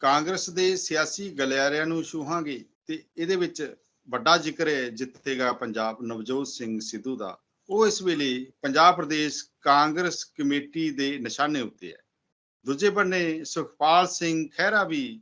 ਕਾਂਗਰਸ ਦੇ ਸਿਆਸੀ ਗਲਿਆਰਿਆਂ ਨੂੰ ਛੂਹਾਂਗੇ ਤੇ ਇਹਦੇ ਵਿੱਚ ਵੱਡਾ ਜ਼ਿਕਰ ਹੈ, ਜਿੱਤੇਗਾ ਪੰਜਾਬ ਨਵਜੋਤ ਸਿੰਘ ਸਿੱਧੂ ਦਾ। ਉਹ ਇਸ ਵੇਲੇ ਪੰਜਾਬ ਪ੍ਰਦੇਸ਼ ਕਾਂਗਰਸ ਕਮੇਟੀ ਦੇ ਨਿਸ਼ਾਨੇ ਉੱਤੇ ਹੈ। ਦੂਜੇ ਬੰਨੇ ਸੁਖਪਾਲ ਸਿੰਘ ਖਹਿਰਾ ਵੀ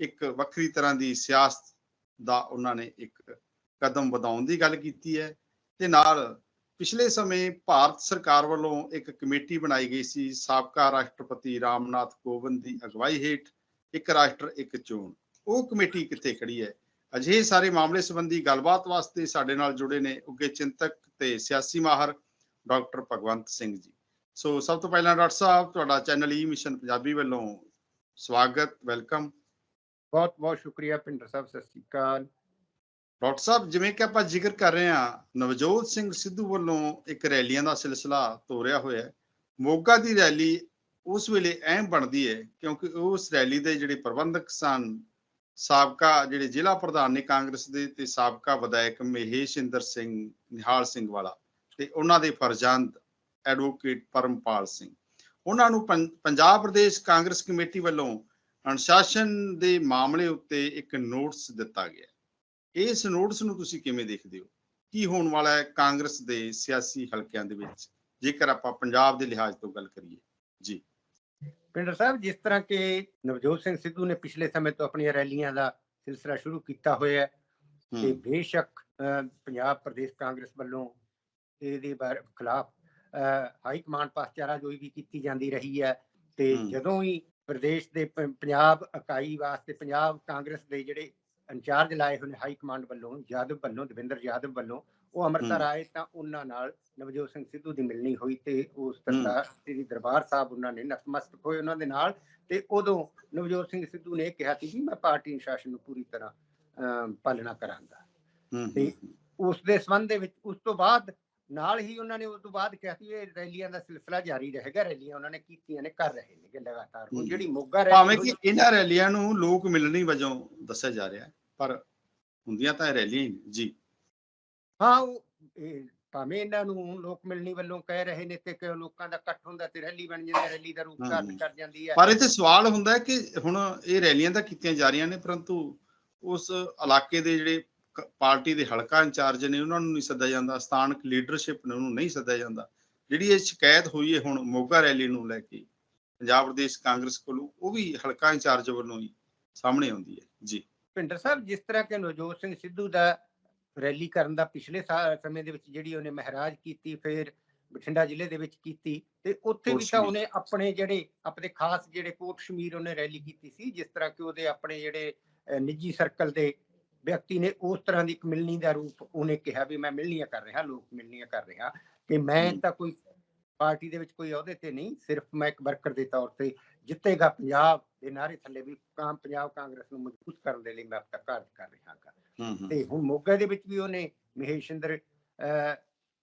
ਇੱਕ ਵੱਖਰੀ ਤਰ੍ਹਾਂ ਦੀ ਸਿਆਸਤ ਦਾ ਉਹਨਾਂ ਨੇ ਇੱਕ ਕਦਮ ਵਧਾਉਣ ਦੀ ਗੱਲ ਕੀਤੀ ਹੈ ਤੇ ਨਾਲ ਪਿਛਲੇ ਸਮੇਂ ਭਾਰਤ ਸਰਕਾਰ ਵੱਲੋਂ ਇੱਕ ਕਮੇਟੀ ਬਣਾਈ ਗਈ ਸੀ, ਸਾਬਕਾ ਰਾਸ਼ਟਰਪਤੀ ਰਾਮਨਾਥ ਕੋਵਿੰਦ ਦੀ ਅਗਵਾਈ ਹੇਠ। ਇੱਕ ਰਾਸ਼ਟਰ ਇੱਕ ਚੋਣ। ਉਹ ਕਮੇਟੀ ਕਿੱਥੇ ਖੜੀ ਹੈ? ਅਜਿਹੇ ਸਾਰੇ ਮਾਮਲੇ ਸੰਬੰਧੀ ਗੱਲਬਾਤ ਵਾਸਤੇ ਸਾਡੇ ਨਾਲ ਜੁੜੇ ਨੇ ਉੱਗੇ ਚਿੰਤਕ ਤੇ ਸਿਆਸੀ ਮਾਹਰ ਡਾਕਟਰ ਭਗਵੰਤ ਸਿੰਘ ਜੀ। ਸੋ ਸਭ ਤੋਂ ਪਹਿਲਾਂ ਡਾਕਟਰ ਸਾਹਿਬ ਤੁਹਾਡਾ ਚੈਨਲ ਈ ਮਿਸ਼ਨ ਪੰਜਾਬੀ ਵੱਲੋਂ ਸਵਾਗਤ ਵੈਲਕਮ। ਬਹੁਤ ਬਹੁਤ ਸ਼ੁਕਰੀਆ ਪਿੰਡਰ ਸਾਹਿਬ ਸਤਿ ਸ਼੍ਰੀ ਅਕਾਲ। ਡਾਕਟਰ ਸਾਹਿਬ ਜਿਵੇਂ ਕਿ ਆਪਾਂ ਜ਼ਿਕਰ ਕਰ ਰਹੇ ਹਾਂ ਨਵਜੋਤ ਸਿੰਘ ਸਿੱਧੂ ਵੱਲੋਂ ਇੱਕ ਰੈਲੀਆਂ ਦਾ ਸਿਲਸਿਲਾ ਤੋਰਿਆ ਹੋਇਆ ਹੈ। ਮੋਗਾ ਦੀ ਰੈਲੀ ਉਸ ਵੇਲੇ ਅਹਿਮ ਬਣਦੀ ਹੈ ਕਿਉਂਕਿ ਉਸ ਰੈਲੀ ਦੇ ਜਿਹੜੇ ਪ੍ਰਬੰਧਕ ਸਨ, ਸਾਬਕਾ ਜਿਹੜੇ ਜ਼ਿਲ੍ਹਾ ਪ੍ਰਧਾਨ ਨੇ ਕਾਂਗਰਸ ਦੇ ਤੇ ਸਾਬਕਾ ਵਿਧਾਇਕ ਮਹੇਸ਼ਿੰਦਰ ਸਿੰਘ, ਨਿਹਾਲ ਸਿੰਘ ਵਾਲਾ ਤੇ ਉਹਨਾਂ ਦੇ ਫਰਜ਼ੰਦ ਐਡਵੋਕੇਟ ਪਰਮਪਾਲ ਸਿੰਘ। ਉਹਨਾਂ ਨੂੰ ਪੰਜਾਬ ਪ੍ਰਦੇਸ਼ ਕਾਂਗਰਸ ਕਮੇਟੀ ਵੱਲੋਂ ਅਨੁਸ਼ਾਸਨ ਦੇ ਮਾਮਲੇ ਉੱਤੇ ਇੱਕ ਨੋਟਿਸ ਦਿੱਤਾ ਗਿਆ ਇਸ ਨੋਟਿਸ ਨੂੰ ਤੁਸੀਂ ਕਿਵੇਂ ਦੇਖਦੇ ਹੋ? ਕੀ ਹੋਣ ਵਾਲਾ ਹੈ ਕਾਂਗਰਸ ਦੇ ਸਿਆਸੀ ਹਲਕਿਆਂ ਦੇ ਵਿੱਚ? ਜੇਕਰ ਆਪਾਂ ਪੰਜਾਬ ਦੇ ਲਿਹਾਜ਼ ਤੋਂ ਗੱਲ ਕਰੀਏ। ਜੀ। ਪਿੰਡਰ ਸਾਹਿਬ ਜਿਸ ਤਰ੍ਹਾਂ ਕਿ ਨਵਜੋਤ ਸਿੰਘ ਸਿੱਧੂ ਨੇ ਪਿਛਲੇ ਸਮੇਂ ਤੋਂ ਆਪਣੀਆਂ ਰੈਲੀਆਂ ਦਾ ਸਿਲਸਿਲਾ ਸ਼ੁਰੂ ਕੀਤਾ ਹੋਇਆ ਹੈ ਤੇ ਬੇਸ਼ੱਕ ਪੰਜਾਬ ਪ੍ਰਦੇਸ਼ ਕਾਂਗਰਸ ਵੱਲੋਂ ਇਹਦੇ ਖਿਲਾਫ ਹਾਈ ਕਮਾਂਡ ਪਾਸ ਚਾਰਾਜੋਈ ਵੀ ਕੀਤੀ ਜਾਂਦੀ ਰਹੀ ਹੈ ਤੇ। ਜਦੋਂ ਹੀ ਪ੍ਰਦੇਸ਼ ਦੇ ਪੰਜਾਬ ਇਕਾਈ ਵਾਸਤੇ ਪੰਜਾਬ ਕਾਂਗਰਸ ਦੇ ਜਿਹੜੇ ਇੰਚਾਰਜ ਲਾਏ ਹੋਏ ਹਾਈ ਕਮਾਂਡ ਵੱਲੋਂ ਯਾਦਵ ਵੱਲੋਂ ਦਵਿੰਦਰ ਯਾਦਵ ਵੱਲੋਂ ਉਹ ਅੰਮ੍ਰਿਤਸਰ। ਆਏ ਤਾਂ ਉਹਨਾਂ ਨਾਲ ਨਵਜੋਤ ਸਿੰਘ ਸਿੱਧੂ ਦੀ ਮਿਲਣੀ ਹੋਈ ਤੇ ਉਸ ਦਰਬਾਰ ਸ੍ਰੀ ਦਰਬਾਰ ਸਾਹਿਬ ਉਹਨਾਂ ਨੇ ਨਤਮਸਤਕ ਹੋਏ ਉਹਨਾਂ ਦੇ ਨਾਲ ਤੇ ਉਦੋਂ ਨਵਜੋਤ ਸਿੰਘ ਸਿੱਧੂ ਨੇ ਕਿਹਾ ਸੀ ਵੀ ਮੈਂ ਪਾਰਟੀ ਅਨੁਸ਼ਾਸਨ ਨੂੰ ਪੂਰੀ ਤਰ੍ਹਾਂ ਪਾਲਣਾ ਕਰਾਂਗਾ ਤੇ ਉਸ ਦੇ ਸੰਬੰਧ ਦੇ ਵਿੱਚ ਉਸ ਤੋਂ ਬਾਅਦ ਨਾਲ ਹੀ ਉਹਨਾਂ ਨੇ ਉਸ ਤੋਂ ਬਾਅਦ ਕਿਹਾ ਸੀ ਇਹ ਰੈਲੀਆਂ ਦਾ ਸਿਲਸਿਲਾ ਜਾਰੀ ਰਹੇਗਾ ਰੈਲੀਆਂ ਉਹਨਾਂ ਨੇ ਕੀਤੀਆਂ ਨੇ ਕਰ ਰਹੇ ਨੇ ਲਗਾਤਾਰ ਹਮ। ਜਿਹੜੀ ਮੋਗਾ ਭਾਵੇਂ ਰੈਲੀ ਕਿ ਇਹਨਾਂ ਰੈਲੀਆਂ ਨੂੰ ਲੋਕ ਮਿਲਣੀ ਵਜੋਂ ਦੱਸਿਆ ਜਾ ਰਿਹਾ ਪਰ ਹੁੰਦੀਆਂ ਤਾਂ ਇਹ ਰੈਲੀਆਂ। ਜੀ ਹਾਂ ਉਹ ਭਾਵੇਂ ਇਹਨਾਂ ਨੂੰ ਲੋਕ ਮਿਲਣੀ ਵੱਲੋਂ ਕਹਿ ਰਹੇ ਨੇ ਤੇ ਕਿ ਲੋਕਾਂ ਦਾ ਇਕੱਠ ਹੁੰਦਾ ਤੇ ਰੈਲੀ ਬਣ ਜਾਂਦੀ ਹੈ ਰੈਲੀ ਦਾ ਰੂਪ। ਧਾਰਨ ਕਰ ਜਾਂਦੀ ਹੈ। ਪਰ ਇੱਥੇ ਸਵਾਲ ਹੁੰਦਾ ਹੈ ਕਿ ਹੁਣ ਇਹ ਰੈਲੀਆਂ ਤਾਂ ਕੀਤੀਆਂ ਜਾ ਰਹੀਆਂ ਨੇ ਪਰੰਤੂ ਉਸ ਇਲਾਕੇ ਦੇ ਜਿਹੜੇ ਪਾਰਟੀ ਦੇ ਹਲਕਾ ਇੰਚਾਰਜ ਨੇ ਉਹਨਾਂ ਨੂੰ ਨਹੀਂ ਸੱਦਿਆ ਜਾਂਦਾ ਸਥਾਨਕ ਲੀਡਰਸ਼ਿਪ ਨੇ ਉਹਨੂੰ ਨਹੀਂ ਸੱਦਿਆ ਜਾਂਦਾ। ਜਿਹੜੀ ਇਹ ਸ਼ਿਕਾਇਤ ਹੋਈ ਹੈ ਹੁਣ ਮੋਗਾ ਰੈਲੀ ਨੂੰ ਲੈ ਕੇ ਪੰਜਾਬ ਪ੍ਰਦੇਸ਼ ਕਾਂਗਰਸ ਕੋਲੋਂ ਉਹ ਵੀ ਹਲਕਾ ਇੰਚਾਰਜ ਵੱਲੋਂ ਹੀ ਸਾਹਮਣੇ ਆਉਂਦੀ ਹੈ। ਜੀ। ਭਿੰਡਰ ਸਾਹਿਬ ਜਿਸ ਤਰ੍ਹਾਂ ਕਿ ਨਵਜੋਤ ਸਿੰਘ ਸਿੱਧੂ ਦਾ ਰੈਲੀ ਕਰਨ ਦਾ ਪਿਛਲੇ ਸਮੇਂ ਦੇ ਵਿੱਚ ਜਿਹੜੀ ਉਹਨੇ ਮਹਾਰਾਜ ਕੀਤੀ ਫਿਰ ਬਠਿੰਡਾ ਜ਼ਿਲ੍ਹੇ ਦੇ ਵਿੱਚ ਕੀਤੀ ਤੇ ਉੱਥੇ ਵੀ ਤਾਂ। ਉਹਨੇ ਆਪਣੇ ਜਿਹੜੇ ਆਪਣੇ ਖਾਸ ਜਿਹੜੇ ਕੋਟ ਸ਼ਮੀਰ ਉਹਨੇ ਰੈਲੀ ਕੀਤੀ ਸੀ ਜਿਸ ਤਰ੍ਹਾਂ ਕਿ ਉਹਦੇ ਆਪਣੇ ਜਿਹੜੇ ਨਿੱਜੀ ਸਰਕਲ ਦੇ ਵਿਅਕਤੀ ਨੇ ਉਸ ਤਰ੍ਹਾਂ ਦੀ ਇੱਕ ਮਿਲਣੀ ਦਾ ਰੂਪ ਉਹਨੇ ਕਿਹਾ ਵੀ ਮੈਂ ਮਿਲਣੀਆਂ ਕਰ ਰਿਹਾ ਲੋਕ ਮਿਲਣੀਆਂ ਕਰ ਰਿਹਾ ਕਿ ਮੈਂ। ਤਾਂ ਕੋਈ ਪਾਰਟੀ ਦੇ ਵਿੱਚ ਕੋਈ ਅਹੁਦੇ ਤੇ ਨਹੀਂ ਸਿਰਫ ਮੈਂ ਇੱਕ ਵਰਕਰ ਦੇ ਤੌਰ ਤੇ ਜਿੱਤੇਗਾ ਪੰਜਾਬ ਦੇ ਨਾਰੇ ਥੱਲੇ ਵੀ ਕਾਂ ਪੰਜਾਬ ਕਾਂਗਰਸ ਨੂੰ ਮਜ਼ਬੂਤ ਕਰਨ ਦੇ ਲਈ ਮੈਂ ਆਪਣਾ ਕਾਰਜ ਕਰ ਰਿਹਾ ਹਾਂ ਤੇ ਹੁਣ ਮੋਗਾ ਦੇ ਵਿੱਚ ਵੀ ਉਹਨੇ ਮਹੇਸ਼ਿੰਦਰ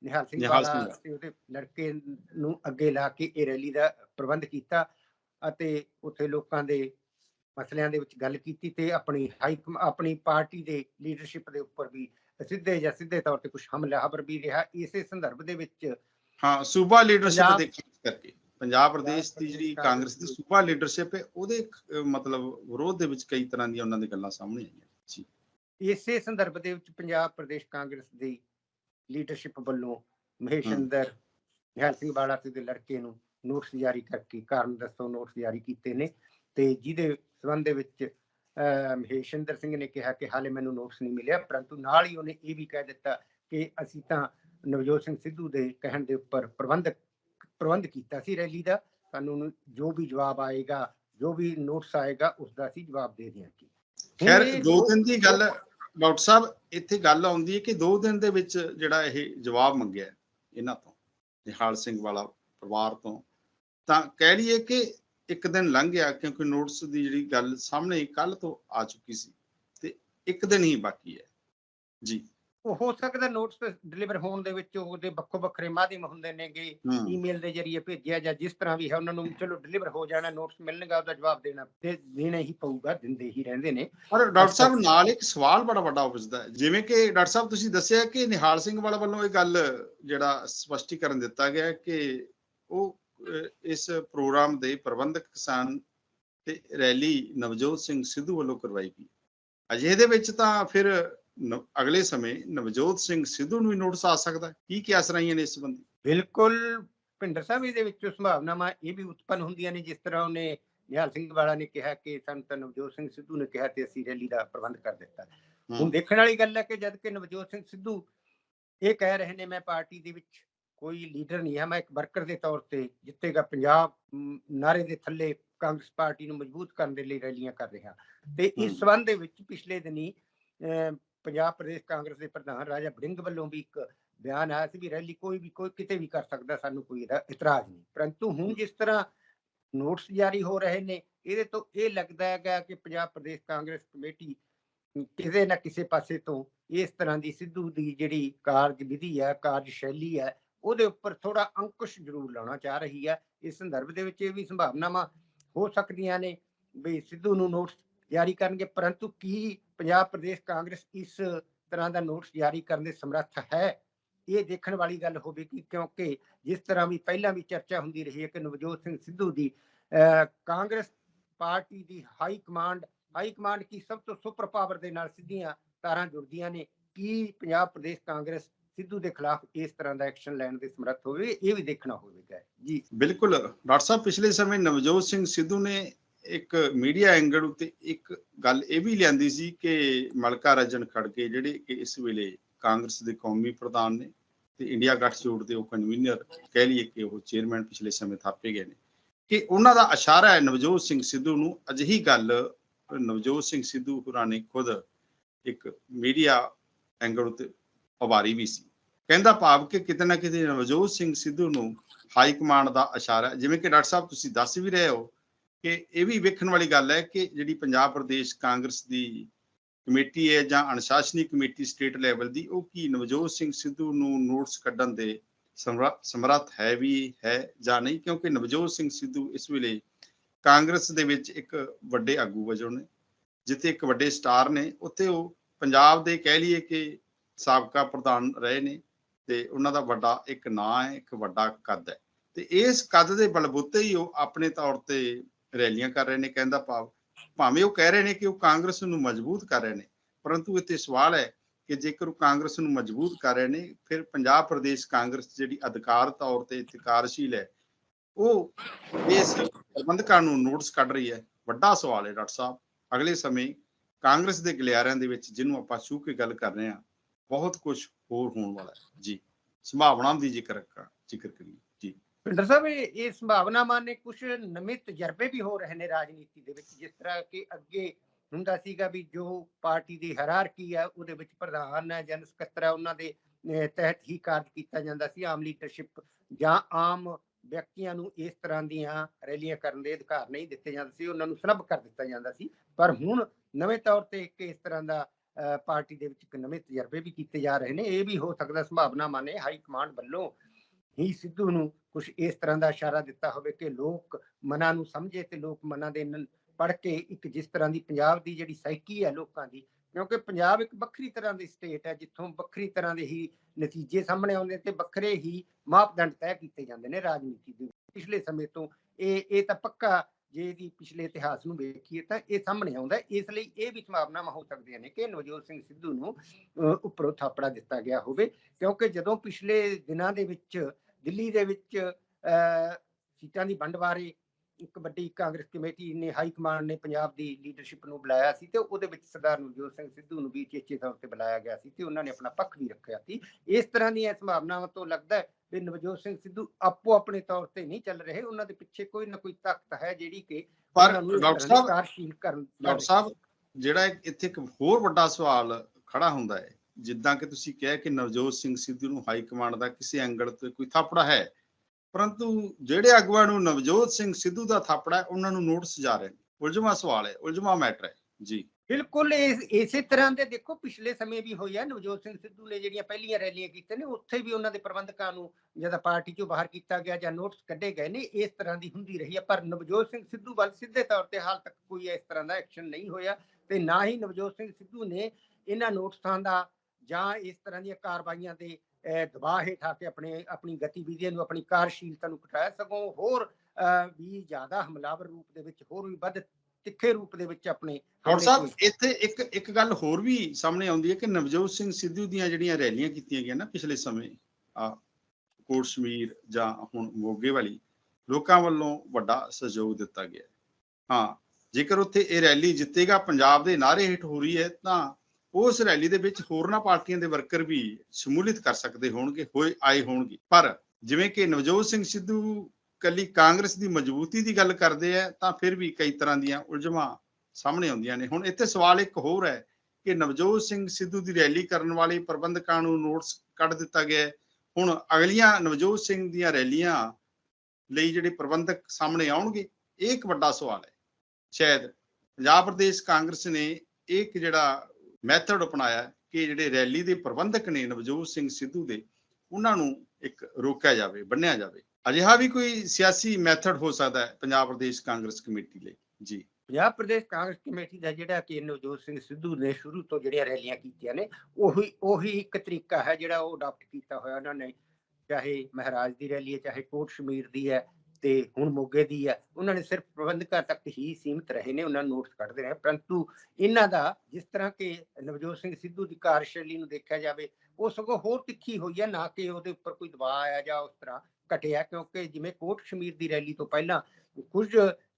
ਨਿਹਾਲ ਸਿੰਘ ਵਾਲਾ। ਤੇ ਉਹਦੇ ਲੜਕੇ ਨੂੰ ਅੱਗੇ ਲਾ ਕੇ ਇਹ ਰੈਲੀ ਦਾ ਪ੍ਰਬੰਧ ਕੀਤਾ ਅਤੇ ਉੱਥੇ ਲੋਕਾਂ ਦੇ ਮਸਲਿਆਂ ਦੇ ਵਿੱਚ ਗੱਲ ਕੀਤੀ ਤੇ ਆਪਣੀ ਹਾਈ ਕਮ- ਆਪਣੀ ਪਾਰਟੀ ਦੇ ਲੀਡਰਸ਼ਿਪ ਦੇ ਉੱਪਰ ਵੀ ਸਿੱਧੇ ਜਾਂ ਸਿੱਧੇ ਤੌਰ ਤੇ ਕੁਝ ਹਮਲਾ ਹਬਰ ਵੀ ਰਿਹਾ। ਇਸੇ ਸੰਦਰਭ ਦੇ ਵਿੱਚ ਹਾਂ ਸੂਬਾ ਲੀਡਰਸ਼ਿਪ ਦੇ ਕਰਕੇ। ਪੰਜਾਬ ਪ੍ਰਦੇਸ਼ ਦੀ ਜਿਹੜੀ ਕਾਂਗਰਸ ਦੀ ਸੂਬਾ ਲੀਡਰਸ਼ਿਪ ਹੈ ਉਹਦੇ ਮਤਲਬ ਵਿਰੋਧ ਦੇ ਵਿੱਚ ਕਈ ਤਰ੍ਹਾਂ ਦੀਆਂ ਉਹਨਾਂ ਦੀ ਗੱਲਾਂ ਸਾਹਮਣੇ ਆਈਆਂ ਜੀ ਇਸੇ ਸੰਦਰਭ ਦੇ ਵਿੱਚ ਪੰਜਾਬ ਪ੍ਰਦੇਸ਼ ਕਾਂਗਰਸ ਦੀ ਲੀਡਰਸ਼ਿਪ ਵੱਲੋਂ ਮਹੇਸ਼ਿੰਦਰ ਨਿਹਾਲ ਸਿੰਘ ਵਾਲਾ ਤੇ ਦੇ ਲੜਕੇ ਨੂੰ ਨੋਟਿਸ ਜਾਰੀ ਕਰਕੇ ਕਾਰਨ ਦੱਸੋ ਨੋਟਿਸ ਜਾਰੀ ਕੀਤੇ ਨੇ ਤੇ ਜਿਹਦੇ ਸਬੰਧ ਦੇ ਵਿੱਚ ਮਹੇਸ਼ਿੰਦਰ ਸਿੰਘ ਨੇ ਕਿਹਾ ਕਿ ਹਾਲੇ ਮੈਨੂੰ ਨੋਟਿਸ ਨਹੀਂ ਮਿਲਿਆ ਪਰੰਤੂ ਨਾਲ ਹੀ ਉਹਨੇ ਇਹ ਵੀ ਕਹਿ ਦਿੱਤਾ ਕਿ ਅਸੀਂ ਤਾਂ ਨਵਜੋਤ ਸਿੰਘ ਸਿੱਧੂ ਦੇ ਕਹਿਣ ਦੇ ਉੱਪਰ ਪ੍ਰਬੰਧ ਪ੍ਰਬੰਧ ਕੀਤਾ ਸੀ ਰੈਲੀ ਦਾ ਸਾਨੂੰ ਜੋ ਵੀ ਜਵਾਬ ਆਏਗਾ ਜੋ ਵੀ ਨੋਟਿਸ ਆਏਗਾ ਉਸ ਦਾ ਅਸੀਂ ਜਵਾਬ ਦੇ ਦਿਆਂਗੇ। ਖੈਰ ਦੋ ਦਿਨ ਦੀ ਗੱਲ ਡਾਕਟਰ ਸਾਹਿਬ ਇੱਥੇ ਗੱਲ ਆਉਂਦੀ ਹੈ ਕਿ ਦੋ ਦਿਨ ਦੇ ਵਿੱਚ ਜਿਹੜਾ ਇਹ ਜਵਾਬ ਮੰਗਿਆ ਇਹਨਾਂ ਤੋਂ ਨਿਹਾਲ ਸਿੰਘ ਵਾਲਾ ਪਰਿਵਾਰ ਤੋਂ ਤਾਂ ਕਹਿ ਲਈਏ ਕਿ ਇੱਕ ਦਿਨ ਲੰਘ ਗਿਆ ਕਿਉਂਕਿ ਨੋਟਿਸ ਦੀ ਜਿਹੜੀ ਗੱਲ ਸਾਹਮਣੇ ਕੱਲ ਤੋਂ ਆ ਚੁੱਕੀ ਸੀ ਤੇ ਇੱਕ ਦਿਨ ਹੀ ਬਾਕੀ ਹੈ। ਜੀ। ਉਹ ਹੋ ਸਕਦਾ ਨੋਟਿਸ ਡਿਲੀਵਰ ਹੋਣ ਦੇ ਵਿੱਚ ਉਹਦੇ ਵੱਖੋ ਵੱਖਰੇ ਮਾਧਿਅਮ ਹੁੰਦੇ ਨੇਗੇ ਈਮੇਲ ਦੇ ਜਰੀਏ ਭੇਜਿਆ ਜਾਂ ਜਿਸ ਤਰ੍ਹਾਂ ਵੀ ਹੈ ਉਹਨਾਂ ਨੂੰ ਚਲੋ ਡਿਲੀਵਰ ਹੋ ਜਾਣਾ ਨੋਟਿਸ ਮਿਲਣਗਾ ਉਹਦਾ ਜਵਾਬ ਦੇਣਾ ਤੇ ਦੇਣਾ ਹੀ ਪਊਗਾ ਦਿੰਦੇ ਹੀ ਰਹਿੰਦੇ ਨੇ। ਪਰ ਡਾਕਟਰ ਸਾਹਿਬ ਨਾਲ ਇੱਕ ਸਵਾਲ ਬੜਾ ਵੱਡਾ ਉੱਠਦਾ ਹੈ। ਜਿਵੇਂ ਕਿ ਡਾਕਟਰ ਸਾਹਿਬ ਤੁਸੀਂ ਦੱਸਿਆ ਕਿ ਨਿਹਾਲ ਸਿੰਘ ਵਾਲਾ ਵੱਲੋਂ ਇਹ ਗੱਲ ਜਿਹੜਾ ਸਪਸ਼ਟੀਕਰਨ ਦਿੱਤਾ ਗਿਆ ਕਿ ਉਹ ਇਸ ਪ੍ਰੋਗਰਾਮ ਦੇ ਪ੍ਰਬੰਧਕ ਕਿਸਾਨ ਤੇ ਰੈਲੀ ਨਵਜੋਤ ਸਿੰਘ ਸਿੱਧੂ ਵੱਲੋਂ ਕਰਵਾਈ ਗਈ। ਅਜੇ ਦੇ ਵਿੱਚ ਤਾਂ ਫਿਰ ਅਗਲੇ ਸਮੇਂ ਨਵਜੋਤ ਸਿੰਘ ਸਿੱਧੂ ਨੂੰ ਵੀ ਨੋਟਿਸ ਆ ਸਕਦਾ ਹੈ। ਕੀ ਕਿਆਸ ਰਹੀਆਂ ਨੇ ਇਸ ਸੰਬੰਧੀ? ਬਿਲਕੁਲ ਭਿੰਦਰ ਸਾਹਿਬ ਇਹਦੇ ਵਿੱਚ ਸੰਭਾਵਨਾਵਾਂ ਇਹ ਵੀ ਉਤਪੰਨ ਹੁੰਦੀਆਂ ਨੇ ਜਿਸ ਤਰ੍ਹਾਂ ਉਹਨੇ ਨਿਹਾਲ ਸਿੰਘ ਵਾਲਾ ਨੇ ਕਿਹਾ ਕਿ ਸਾਨੂੰ ਤਾਂ ਨਵਜੋਤ ਸਿੰਘ ਸਿੱਧੂ ਨੇ ਕਿਹਾ ਤੇ ਅਸੀਂ ਰੈਲੀ ਦਾ ਪ੍ਰਬੰਧ ਕਰ ਦਿੱਤਾ। ਹੁਣ ਦੇਖਣ ਵਾਲੀ ਗੱਲ ਹੈ ਕਿ ਜਦ ਕਿ ਨਵਜੋਤ ਸਿੰਘ ਸਿੱਧੂ ਇਹ ਕਹਿ ਰਹੇ ਨੇ ਮੈਂ ਪਾਰਟੀ ਦੇ ਵਿੱਚ ਕੋਈ ਲੀਡਰ ਨਹੀਂ ਹੈ ਮੈਂ ਇੱਕ ਵਰਕਰ ਦੇ ਤੌਰ ਤੇ ਜਿੱਤੇਗਾ ਪੰਜਾਬ ਨਾਰੇ ਦੇ ਥੱਲੇ ਕਾਂਗਰਸ ਪਾਰਟੀ ਨੂੰ ਮਜ਼ਬੂਤ ਕਰਨ ਦੇ ਲਈ ਰੈਲੀਆਂ ਕਰ ਰਿਹਾ। ਤੇ। ਇਸ ਸੰਬੰਧ ਦੇ ਵਿੱਚ ਪਿਛਲੇ ਦਿਨੀ ਪੰਜਾਬ ਪ੍ਰਦੇਸ਼ ਕਾਂਗਰਸ ਦੇ ਪ੍ਰਧਾਨ ਰਾਜਾ ਬੜਿੰਗ ਵੱਲੋਂ ਵੀ ਇੱਕ ਬਿਆਨ ਆਇਆ ਸੀ ਵੀ ਰੈਲੀ ਕੋਈ ਵੀ ਕੋਈ ਕਿਤੇ ਵੀ ਕਰ ਸਕਦਾ, ਸਾਨੂੰ ਕੋਈ ਇਹਦਾ ਇਤਰਾਜ਼ ਨਹੀਂ। ਪਰੰਤੂ ਹੁਣ ਜਿਸ ਤਰ੍ਹਾਂ ਨੋਟਸ ਜਾਰੀ ਹੋ ਰਹੇ ਨੇ, ਇਹਦੇ ਤੋਂ ਇਹ ਲੱਗਦਾ ਹੈਗਾ ਕਿ ਪੰਜਾਬ ਪ੍ਰਦੇਸ਼ ਕਾਂਗਰਸ ਕਮੇਟੀ ਕਿਸੇ ਨਾ ਕਿਸੇ ਪਾਸੇ ਤੋਂ ਇਸ ਤਰ੍ਹਾਂ ਦੀ ਸਿੱਧੂ ਦੀ ਜਿਹੜੀ ਕਾਰਜ ਵਿਧੀ ਹੈ, ਕਾਰਜ ਸ਼ੈਲੀ ਹੈ, ਉਹਦੇ ਉੱਪਰ ਥੋੜਾ ਅੰਕੁਸ਼ ਜ਼ਰੂਰ ਲਾਉਣਾ ਚਾਹ ਰਹੀ ਹੈ। ਇਸ ਸੰਦਰਭ ਦੇ ਵਿੱਚ ਇਹ ਵੀ ਸੰਭਾਵਨਾਵਾਂ ਹੋ ਸਕਦੀਆਂ ਨੇ ਵੀ ਸਿੱਧੂ ਨੂੰ ਨੋਟਸ ਜਾਰੀ ਕਰਨਗੇ। ਪਰੰਤੂ ਕੀ ਪੰਜਾਬ ਪ੍ਰਦੇਸ਼ ਕਾਂਗਰਸ ਇਸ ਤਰ੍ਹਾਂ ਦਾ ਨੋਟਿਸ ਜਾਰੀ ਕਰਨ ਦੇ ਸਮਰੱਥ ਹੈ। ਇਹ ਦੇਖਣ ਵਾਲੀ ਗੱਲ ਹੋਵੇਗੀ ਕਿਉਂਕਿ ਜਿਸ ਤਰ੍ਹਾਂ ਵੀ ਪਹਿਲਾਂ ਵੀ ਚਰਚਾ ਹੁੰਦੀ ਰਹੀ ਹੈ ਕਿ ਨਵਜੋਤ ਸਿੰਘ ਸਿੱਧੂ ਦੀ ਕਾਂਗਰਸ ਪਾਰਟੀ ਦੀ ਹਾਈ ਕਮਾਂਡ ਹਾਈ ਕਮਾਂਡ ਕੀ ਸਭ ਤੋਂ ਸੁਪਰ ਪਾਵਰ ਦੇ ਨਾਲ ਸਿੱਧੀਆਂ ਤਾਰਾਂ ਜੁੜਦੀਆਂ ਨੇ, ਕੀ ਪੰਜਾਬ ਪ੍ਰਦੇਸ਼ ਕਾਂਗਰਸ ਸਿੱਧੂ ਦੇ ਖਿਲਾਫ ਇਸ ਤਰ੍ਹਾਂ ਦਾ ਐਕਸ਼ਨ ਲੈਣ ਦੇ ਸਮਰੱਥ ਹੋਵੇ, ਇਹ ਵੀ ਦੇਖਣਾ ਹੋਵੇਗਾ। ਜੀ। ਬਿਲਕੁਲ। ਡਾਕਟਰ ਸਾਹਿਬ, ਪਿਛਲੇ ਸਮੇਂ ਨਵਜੋਤ ਸਿੰਘ ਸਿੱਧੂ ਨੇ ਇੱਕ ਮੀਡੀਆ ਐਂਗਲ ਉੱਤੇ ਇੱਕ ਗੱਲ ਇਹ ਵੀ ਲਿਆਂਦੀ ਸੀ ਕਿ ਮਲਕਾ ਰਜਨ ਖੜਕੇ ਜਿਹੜੇ ਕਿ ਇਸ ਵੇਲੇ ਕਾਂਗਰਸ ਦੇ ਕੌਮੀ ਪ੍ਰਧਾਨ ਨੇ ਤੇ ਇੰਡੀਆ ਗੱਠਜੋੜ ਦੇ ਉਹ ਕਨਵੀਨਰ ਕਹਿ ਲਈਏ ਕਿ ਉਹ ਚੇਅਰਮੈਨ ਪਿਛਲੇ ਸਮੇਂ ਥਾਪੇ ਗਏ ਨੇ। ਕਿ ਉਹਨਾਂ ਦਾ ਇਸ਼ਾਰਾ ਹੈ ਨਵਜੋਤ ਸਿੰਘ ਸਿੱਧੂ ਨੂੰ ਅਜਿਹੀ ਗੱਲ ਨਵਜੋਤ ਸਿੰਘ ਸਿੱਧੂ ਹੋਰਾਂ ਨੇ ਖੁਦ ਇੱਕ ਮੀਡੀਆ ਐਂਗਲ ਉੱਤੇ ਆਵਾਰੀ ਵੀ ਸੀ। ਕਹਿੰਦਾ ਭਾਵ ਕਿ ਕਿਤੇ ਨਾ ਕਿਤੇ ਨਵਜੋਤ ਸਿੰਘ ਸਿੱਧੂ ਨੂੰ ਹਾਈ ਕਮਾਂਡ ਦਾ ਇਸ਼ਾਰਾ ਜਿਵੇਂ ਕਿ ਡਾਕਟਰ ਸਾਹਿਬ ਤੁਸੀਂ ਦੱਸ ਵੀ ਰਹੇ ਹੋ ਕਿ ਇਹ ਵੀ ਵੇਖਣ ਵਾਲੀ ਗੱਲ ਹੈ ਕਿ ਜਿਹੜੀ ਪੰਜਾਬ ਪ੍ਰਦੇਸ਼ ਕਾਂਗਰਸ ਦੀ ਕਮੇਟੀ ਹੈ ਜਾਂ ਅਨੁਸ਼ਾਸਨੀ ਕਮੇਟੀ ਸਟੇਟ ਲੈਵਲ ਦੀ, ਉਹ ਕੀ ਨਵਜੋਤ ਸਿੰਘ ਸਿੱਧੂ ਨੂੰ ਨੋਟਸ ਕੱਢਣ ਦੇ ਸਮਰ- ਸਮਰੱਥ ਹੈ ਵੀ ਹੈ ਜਾਂ ਨਹੀਂ? ਕਿਉਂਕਿ ਨਵਜੋਤ ਸਿੰਘ ਸਿੱਧੂ ਇਸ ਵੇਲੇ ਕਾਂਗਰਸ ਦੇ ਵਿੱਚ ਇੱਕ ਵੱਡੇ ਆਗੂ ਵਜੋਂ ਨੇ, ਜਿੱਥੇ ਇੱਕ ਵੱਡੇ ਸਟਾਰ ਨੇ, ਉੱਥੇ ਉਹ ਪੰਜਾਬ ਦੇ ਕਹਿ ਲਈਏ ਕਿ ਸਾਬਕਾ ਪ੍ਰਧਾਨ ਰਹੇ ਨੇ ਤੇ ਉਹਨਾਂ ਦਾ ਵੱਡਾ ਇੱਕ ਨਾਂ ਹੈ, ਇੱਕ ਵੱਡਾ ਕੱਦ ਹੈ। ਤੇ ਇਸ ਕੱਦ ਦੇ ਬਲਬੂਤੇ ਹੀ ਉਹ ਆਪਣੇ ਤੌਰ ਤੇ ਰੈਲੀਆਂ ਕਰ ਰਹੇ ਨੇ ਕਹਿੰਦਾ ਭਾਵ, ਭਾਵੇਂ ਉਹ ਕਹਿ ਰਹੇ ਨੇ ਕਿ ਉਹ ਕਾਂਗਰਸ ਨੂੰ ਮਜ਼ਬੂਤ ਕਰ ਰਹੇ ਨੇ, ਪਰੰਤੂ ਇੱਥੇ ਸਵਾਲ ਹੈ ਕਿ ਜੇਕਰ ਉਹ ਕਾਂਗਰਸ ਨੂੰ ਮਜ਼ਬੂਤ ਕਰ ਰਹੇ ਨੇ, ਫਿਰ ਪੰਜਾਬ ਪ੍ਰਦੇਸ਼ ਕਾਂਗਰਸ ਜਿਹੜੀ ਅਧਿਕਾਰ ਤੌਰ ਤੇ ਇਤਿਕਾਰਸ਼ੀਲ ਹੈ, ਉਹ ਇਸ ਪ੍ਰਬੰਧਕਾਂ ਨੂੰ ਨੋਟਿਸ ਕੱਢ ਰਹੀ ਹੈ। ਵੱਡਾ ਸਵਾਲ ਹੈ ਡਾਕਟਰ ਸਾਹਿਬ, ਅਗਲੇ ਸਮੇਂ ਕਾਂਗਰਸ ਦੇ ਗਲਿਆਰਿਆਂ ਦੇ ਵਿੱਚ ਜਿਹਨੂੰ ਆਪਾਂ ਛੂ ਕੇ ਗੱਲ ਕਰ ਰਹੇ ਹਾਂ, ਬਹੁਤ ਕੁਝ ਹੋਰ ਹੋਣ ਵਾਲਾ ਹੈ। ਜੀ ਸੰਭਾਵਨਾ ਦੀ ਜ਼ਿਕਰ ਜ਼ਿਕਰ ਕਰੀਏ। ਪਿੰਡਰ ਸਾਹਿਬ ਇਹ ਸੰਭਾਵਨਾਵਾਂ ਨੇ ਕੁਝ ਨਵੇਂ ਤਜਰਬੇ ਵੀ ਹੋ ਰਹੇ ਨੇ ਰਾਜਨੀਤੀ ਦੇ ਵਿੱਚ ਜਿਸ ਤਰ੍ਹਾਂ ਕਿ ਅੱਗੇ ਹੁੰਦਾ ਸੀਗਾ ਵੀ ਜੋ ਪਾਰਟੀ ਦੀ ਹਾਇਰਾਰਕੀ ਹੈ ਉਹਦੇ ਵਿੱਚ ਪ੍ਰਧਾਨ ਹੈ ਜਨ ਸਕੱਤਰ ਹੈ ਉਹਨਾਂ ਦੇ ਤਹਿਤ ਹੀ ਕਾਰਜ ਕੀਤਾ ਜਾਂਦਾ ਸੀ ਆਮ ਲੀਡਰਸ਼ਿਪ ਜਾਂ ਆਮ ਵਿਅਕਤੀਆਂ ਨੂੰ ਇਸ ਤਰ੍ਹਾਂ ਦੀਆਂ ਰੈਲੀਆਂ ਕਰਨ ਦੇ ਅਧਿਕਾਰ ਨਹੀਂ ਦਿੱਤੇ ਜਾਂਦੇ ਸੀ ਉਹਨਾਂ ਨੂੰ ਸੁਲਭ ਕਰ ਦਿੱਤਾ ਜਾਂਦਾ ਸੀ। ਪਰ ਹੁਣ ਨਵੇਂ ਤੌਰ ਤੇ ਇੱਕ ਇਸ ਤਰ੍ਹਾਂ ਦਾ ਅਹ, ਪਾਰਟੀ ਦੇ ਵਿੱਚ ਇੱਕ ਨਵੇਂ ਤਜਰਬੇ ਵੀ ਕੀਤੇ ਜਾ ਰਹੇ ਨੇ ਇਹ ਵੀ ਹੋ ਸਕਦਾ ਸੰਭਾਵਨਾਵਾਂ ਨੇ ਹਾਈ ਕਮਾਂਡ ਵੱਲੋਂ ਹੀ ਸਿੱਧੂ ਨੂੰ ਕੁਝ ਇਸ ਤਰ੍ਹਾਂ ਦਾ ਇਸ਼ਾਰਾ ਦਿੱਤਾ ਹੋਵੇ ਕਿ ਲੋਕ ਮਨਾਂ ਨੂੰ ਸਮਝੇ ਤੇ ਲੋਕ ਮਨਾਂ ਦੇ ਪੜ ਕੇ ਇੱਕ ਜਿਸ ਤਰ੍ਹਾਂ ਦੀ ਪੰਜਾਬ ਦੀ ਜਿਹੜੀ ਸਾਈਕੀ ਹੈ ਲੋਕਾਂ ਦੀ ਕਿਉਂਕਿ ਪੰਜਾਬ ਇੱਕ ਵੱਖਰੀ ਤਰ੍ਹਾਂ ਦੀ ਸਟੇਟ ਹੈ ਜਿੱਥੋਂ ਵੱਖਰੀ ਤਰ੍ਹਾਂ ਦੇ ਹੀ ਨਤੀਜੇ ਸਾਹਮਣੇ ਆਉਂਦੇ ਤੇ ਵੱਖਰੇ ਹੀ ਮਾਪਦੰਡ ਤੈਅ ਕੀਤੇ ਜਾਂਦੇ ਨੇ ਰਾਜਨੀਤੀ ਦੇ ਪਿਛਲੇ ਸਮੇਂ ਤੋਂ ਇਹ ਇਹ ਤਾਂ ਪੱਕਾ ਜੇ ਦੀ ਪਿਛਲੇ ਇਤਿਹਾਸ ਨੂੰ ਵੇਖੀਏ ਤਾਂ ਇਹ ਸਾਹਮਣੇ ਆਉਂਦਾ ਇਸ ਲਈ ਇਹ ਵੀ ਸੰਭਾਵਨਾਵਾਂ ਹੋ ਸਕਦੀਆਂ ਨੇ ਕਿ ਨਵਜੋਤ ਸਿੰਘ ਸਿੱਧੂ ਨੂੰ ਅਹ, ਉੱਪਰੋਂ ਥਾਪੜਾ ਦਿੱਤਾ ਗਿਆ ਹੋਵੇ ਕਿਉਂਕਿ ਜਦੋਂ ਪਿਛਲੇ ਦਿਨਾਂ ਦੇ ਵਿੱਚ ਦਿੱਲੀ ਦੇ ਵਿੱਚ ਸੀਟਾਂ ਦੀ ਵੰਡ ਬਾਰੇ ਇੱਕ ਵੱਡੀ ਕਾਂਗਰਸ ਕਮੇਟੀ ਨੇ ਹਾਈ ਕਮਾਂਡ ਨੇ ਪੰਜਾਬ ਦੀ ਲੀਡਰਸ਼ਿਪ ਨੂੰ ਬੁਲਾਇਆ ਸੀ ਤੇ ਉਹਦੇ ਵਿੱਚ ਸਰਦਾਰ ਨਵਜੋਤ ਸਿੰਘ ਸਿੱਧੂ ਨੂੰ ਵੀ ਚੇਚੇ ਤੌਰ ਤੇ ਬੁਲਾਇਆ ਗਿਆ ਸੀ ਤੇ ਉਹਨਾਂ ਨੇ ਆਪਣਾ ਪੱਖ ਵੀ ਰੱਖਿਆ ਸੀ। ਇਸ ਤਰ੍ਹਾਂ ਦੀਆਂ ਸੰਭਾਵਨਾਵਾਂ ਤੋਂ ਲੱਗਦਾ ਹੈ ਵੀ ਨਵਜੋਤ ਸਿੰਘ ਸਿੱਧੂ ਆਪੋ ਆਪਣੇ ਤੌਰ ਤੇ ਨਹੀਂ ਚੱਲ ਰਹੇ ਉਹਨਾਂ ਦੇ ਪਿੱਛੇ ਕੋਈ ਨਾ ਕੋਈ ਤਾਕਤ ਹੈ ਜਿਹੜੀ ਕਿ ਪਰ ਡਾਕਟਰ ਸਾਹਿਬ ਡਾਕਟਰ ਜਿਹੜਾ ਇੱਥੇ ਇੱਕ ਹੋਰ ਵੱਡਾ ਸਵਾਲ ਖੜਾ ਹੁੰਦਾ ਹੈ ਜਿੱਦਾਂ ਕਿ ਤੁਸੀਂ ਕਿਹਾ ਕਿ ਨਵਜੋਤ ਸਿੰਘ ਸਿੱਧੂ ਨੂੰ ਹਾਈ ਕਮਾਂਡ ਦਾ ਕਿਸੇ ਐਂਗਲ ਤੇ ਕੋਈ ਥਾਪੜਾ ਹੈ। ਪਰੰਤੂ ਜਿਹੜੇ ਆਗੂਆਂ ਨੂੰ ਨਵਜੋਤ ਸਿੰਘ ਸਿੱਧੂ ਦਾ ਥਾਪੜਾ ਹੈ, ਉਹਨਾਂ ਨੂੰ ਨੋਟਿਸ ਜਾ ਰਹੇ ਨੇ। ਉਲਝਵਾਂ ਸਵਾਲ ਹੈ, ਉਲਝਵਾਂ ਮੈਟਰ ਹੈ। ਜੀ। ਬਿਲਕੁਲ ਇਸੇ ਤਰ੍ਹਾਂ ਦੇ ਦੇਖੋ, ਪਿਛਲੇ ਸਮੇਂ ਵੀ ਹੋਇਆ ਨਵਜੋਤ ਸਿੰਘ ਸਿੱਧੂ ਨੇ ਜਿਹੜੀਆਂ ਪਹਿਲੀਆਂ ਰੈਲੀਆਂ ਕੀਤੀਆਂ ਨੇ, ਉੱਥੇ ਵੀ ਉਹਨਾਂ ਦੇ ਪ੍ਰਬੰਧਕਾਂ ਨੂੰ ਜਦੋਂ ਪਾਰਟੀ ਚੋਂ ਬਾਹਰ ਕੀਤਾ ਗਿਆ ਜਾਂ ਨੋਟਿਸ ਕੱਢੇ ਗਏ ਨੇ, ਇਸ ਤਰ੍ਹਾਂ ਦੀ ਹੁੰਦੀ ਰਹੀ ਹੈ। ਪਰ ਨਵਜੋਤ ਸਿੰਘ ਸਿੱਧੂ ਵੱਲ ਸਿੱਧੇ ਤੌਰ ਤੇ ਹਾਲ ਤੱਕ ਕੋਈ ਇਸ ਤਰ੍ਹਾਂ ਦਾ ਐਕਸ਼ਨ ਨਹੀਂ ਹੋਇਆ ਤੇ ਨਾ ਹੀ ਨਵਜੋਤ ਸਿੰਘ ਸਿੱਧੂ ਨੇ ਇਹਨਾਂ ਨੋਟਿਸਾਂ ਦਾ ਜਾਂ ਇਸ ਤਰ੍ਹਾਂ ਦੀਆਂ ਕਾਰਵਾਈਆਂ ਦੇ ਦਬਾਅ ਹੇਠ ਆ ਕੇ ਆਪਣੇ ਆਪਣੀ ਗਤੀਵਿਧੀਆਂ ਨੂੰ ਆਪਣੀ ਕਾਰਜਸ਼ੀਲਤਾ ਨੂੰ ਘਟਾਇਆ ਸਗੋਂ ਹੋਰ ਵੀ ਜ਼ਿਆਦਾ ਹਮਲਾਵਰ ਰੂਪ ਦੇ ਵਿੱਚ ਹੋਰ ਵੀ ਵੱਧ ਤਿੱਖੇ ਰੂਪ ਦੇ ਵਿੱਚ ਆਪਣੇ ਡਾਕਟਰ ਸਾਹਿਬ ਇੱਥੇ ਇੱਕ ਇੱਕ ਗੱਲ ਹੋਰ ਵੀ ਸਾਹਮਣੇ ਆਉਂਦੀ ਹੈ ਕਿ ਨਵਜੋਤ ਸਿੰਘ ਸਿੱਧੂ ਦੀਆਂ ਜਿਹੜੀਆਂ ਰੈਲੀਆਂ ਕੀਤੀਆਂ ਗਈਆਂ ਨਾ ਪਿਛਲੇ ਸਮੇਂ ਆ ਕੋਟ ਸ਼ਮੀਰ ਜਾਂ ਹੁਣ ਮੋਗੇ ਵਾਲੀ ਲੋਕਾਂ ਵੱਲੋਂ ਵੱਡਾ ਸਹਿਯੋਗ ਦਿੱਤਾ ਗਿਆ ਹੈ। ਜੇਕਰ ਉੱਥੇ ਇਹ ਰੈਲੀ ਜਿੱਤੇਗਾ ਪੰਜਾਬ ਦੇ ਨਾਅਰੇ ਹੇਠ ਹੋ ਰਹੀ ਹੈ ਤਾਂ ਉਸ ਰੈਲੀ ਦੇ ਵਿੱਚ ਹੋਰਨਾਂ ਪਾਰਟੀਆਂ ਦੇ ਵਰਕਰ ਵੀ ਸ਼ਮੂਲੀਅਤ ਕਰ ਸਕਦੇ ਹੋਣਗੇ, ਹੋਏ, ਆਏ ਹੋਣਗੇ। ਪਰ ਜਿਵੇਂ ਕਿ ਨਵਜੋਤ ਸਿੰਘ ਸਿੱਧੂ ਕੱਲੀ ਕਾਂਗਰਸ ਦੀ ਮਜ਼ਬੂਤੀ ਦੀ ਗੱਲ ਕਰਦੇ ਆ, ਤਾਂ ਫਿਰ ਵੀ ਕਈ ਤਰ੍ਹਾਂ ਦੀਆਂ ਉਲਝਵਾਂ ਸਾਹਮਣੇ ਆਉਂਦੀਆਂ ਨੇ। ਹੁਣ ਇੱਥੇ ਸਵਾਲ ਇੱਕ ਹੋਰ ਹੈ ਕਿ ਨਵਜੋਤ ਸਿੰਘ ਸਿੱਧੂ ਦੀ ਰੈਲੀ ਕਰਨ ਵਾਲੇ ਪ੍ਰਬੰਧਕਾਂ ਨੂੰ ਨੋਟਿਸ ਕੱਢ ਦਿੱਤਾ ਗਿਆ ਹੁਣ ਅਗਲੀਆਂ ਨਵਜੋਤ ਸਿੰਘ ਦੀਆਂ ਰੈਲੀਆਂ ਲਈ ਜਿਹੜੇ ਪ੍ਰਬੰਧਕ ਸਾਹਮਣੇ ਆਉਣਗੇ, ਇਹ ਇੱਕ ਵੱਡਾ ਸਵਾਲ ਹੈ। ਸ਼ਾਇਦ ਪੰਜਾਬ ਪ੍ਰਦੇਸ਼ ਕਾਂਗਰਸ ਨੇ ਇੱਕ ਜਿਹੜਾ ਮੈਥਡ ਅਪਣਾਇਆ ਕਿ ਜਿਹੜੇ ਰੈਲੀ ਦੇ ਪ੍ਰਬੰਧਕ ਨੇ ਨਵਜੋਤ ਸਿੰਘ ਸਿੱਧੂ ਦੇ, ਉਹਨਾਂ ਨੂੰ ਇੱਕ ਰੋਕਿਆ ਜਾਵੇ, ਬੰਨਿਆ ਜਾਵੇ। ਅਜਿਹਾ ਵੀ ਕੋਈ ਸਿਆਸੀ ਮੈਥਡ ਹੋ ਸਕਦਾ ਹੈ ਪੰਜਾਬ ਪ੍ਰਦੇਸ਼ ਕਾਂਗਰਸ ਕਮੇਟੀ ਲਈ? ਜੀ। ਪੰਜਾਬ ਪ੍ਰਦੇਸ਼ ਕਾਂਗਰਸ ਕਮੇਟੀ ਦਾ ਜਿਹੜਾ ਕਿ ਨਵਜੋਤ ਸਿੰਘ ਸਿੱਧੂ ਨੇ ਸ਼ੁਰੂ ਤੋਂ ਜਿਹੜੀਆਂ ਰੈਲੀਆਂ ਕੀਤੀਆਂ ਨੇ, ਉਹੀ ਉਹੀ ਇੱਕ ਤਰੀਕਾ ਹੈ ਜਿਹੜਾ ਉਹ ਅਡਾਪਟ ਕੀਤਾ ਹੋਇਆ ਉਹਨਾਂ ਨੇ। ਚਾਹੇ ਮਹਾਰਾਜ ਦੀ ਰੈਲੀ ਹੈ, ਚਾਹੇ ਕੋਟ ਸ਼ਮੀਰ ਦੀ ਹੈ ਤੇ ਹੁਣ ਮੋਗੇ ਦੀ ਹੈ ਉਹਨਾਂ ਨੇ ਸਿਰਫ ਪ੍ਰਬੰਧਕਾਂ ਤੱਕ ਹੀ ਸੀਮਿਤ ਰਹੇ ਨੇ, ਉਹਨਾਂ ਨੂੰ ਕੱਢਦੇ ਰਹੇ। ਪਰੰਤੂ ਇਹਨਾਂ ਦਾ ਜਿਸ ਤਰ੍ਹਾਂ ਕਿ ਨਵਜੋਤ ਸਿੰਘ ਸਿੱਧੂ ਦੀ ਕਾਰਜਸ਼ੈਲੀ ਨੂੰ ਦੇਖਿਆ ਜਾਵੇ, ਉਹ ਸਗੋਂ ਹੋਰ ਤਿੱਖੀ ਹੋਈ ਹੈ ਨਾ ਕਿ ਉਹਦੇ ਉੱਪਰ ਕੋਈ ਦਬਾਅ ਆਇਆ ਜਾਂ ਉਸ ਤਰ੍ਹਾਂ ਘਟਿਆ, ਕਿਉਂਕਿ ਜਿਵੇਂ ਕੋਟ ਕਸ਼ਮੀਰ ਦੀ ਰੈਲੀ ਤੋਂ ਪਹਿਲਾਂ ਕੁਝ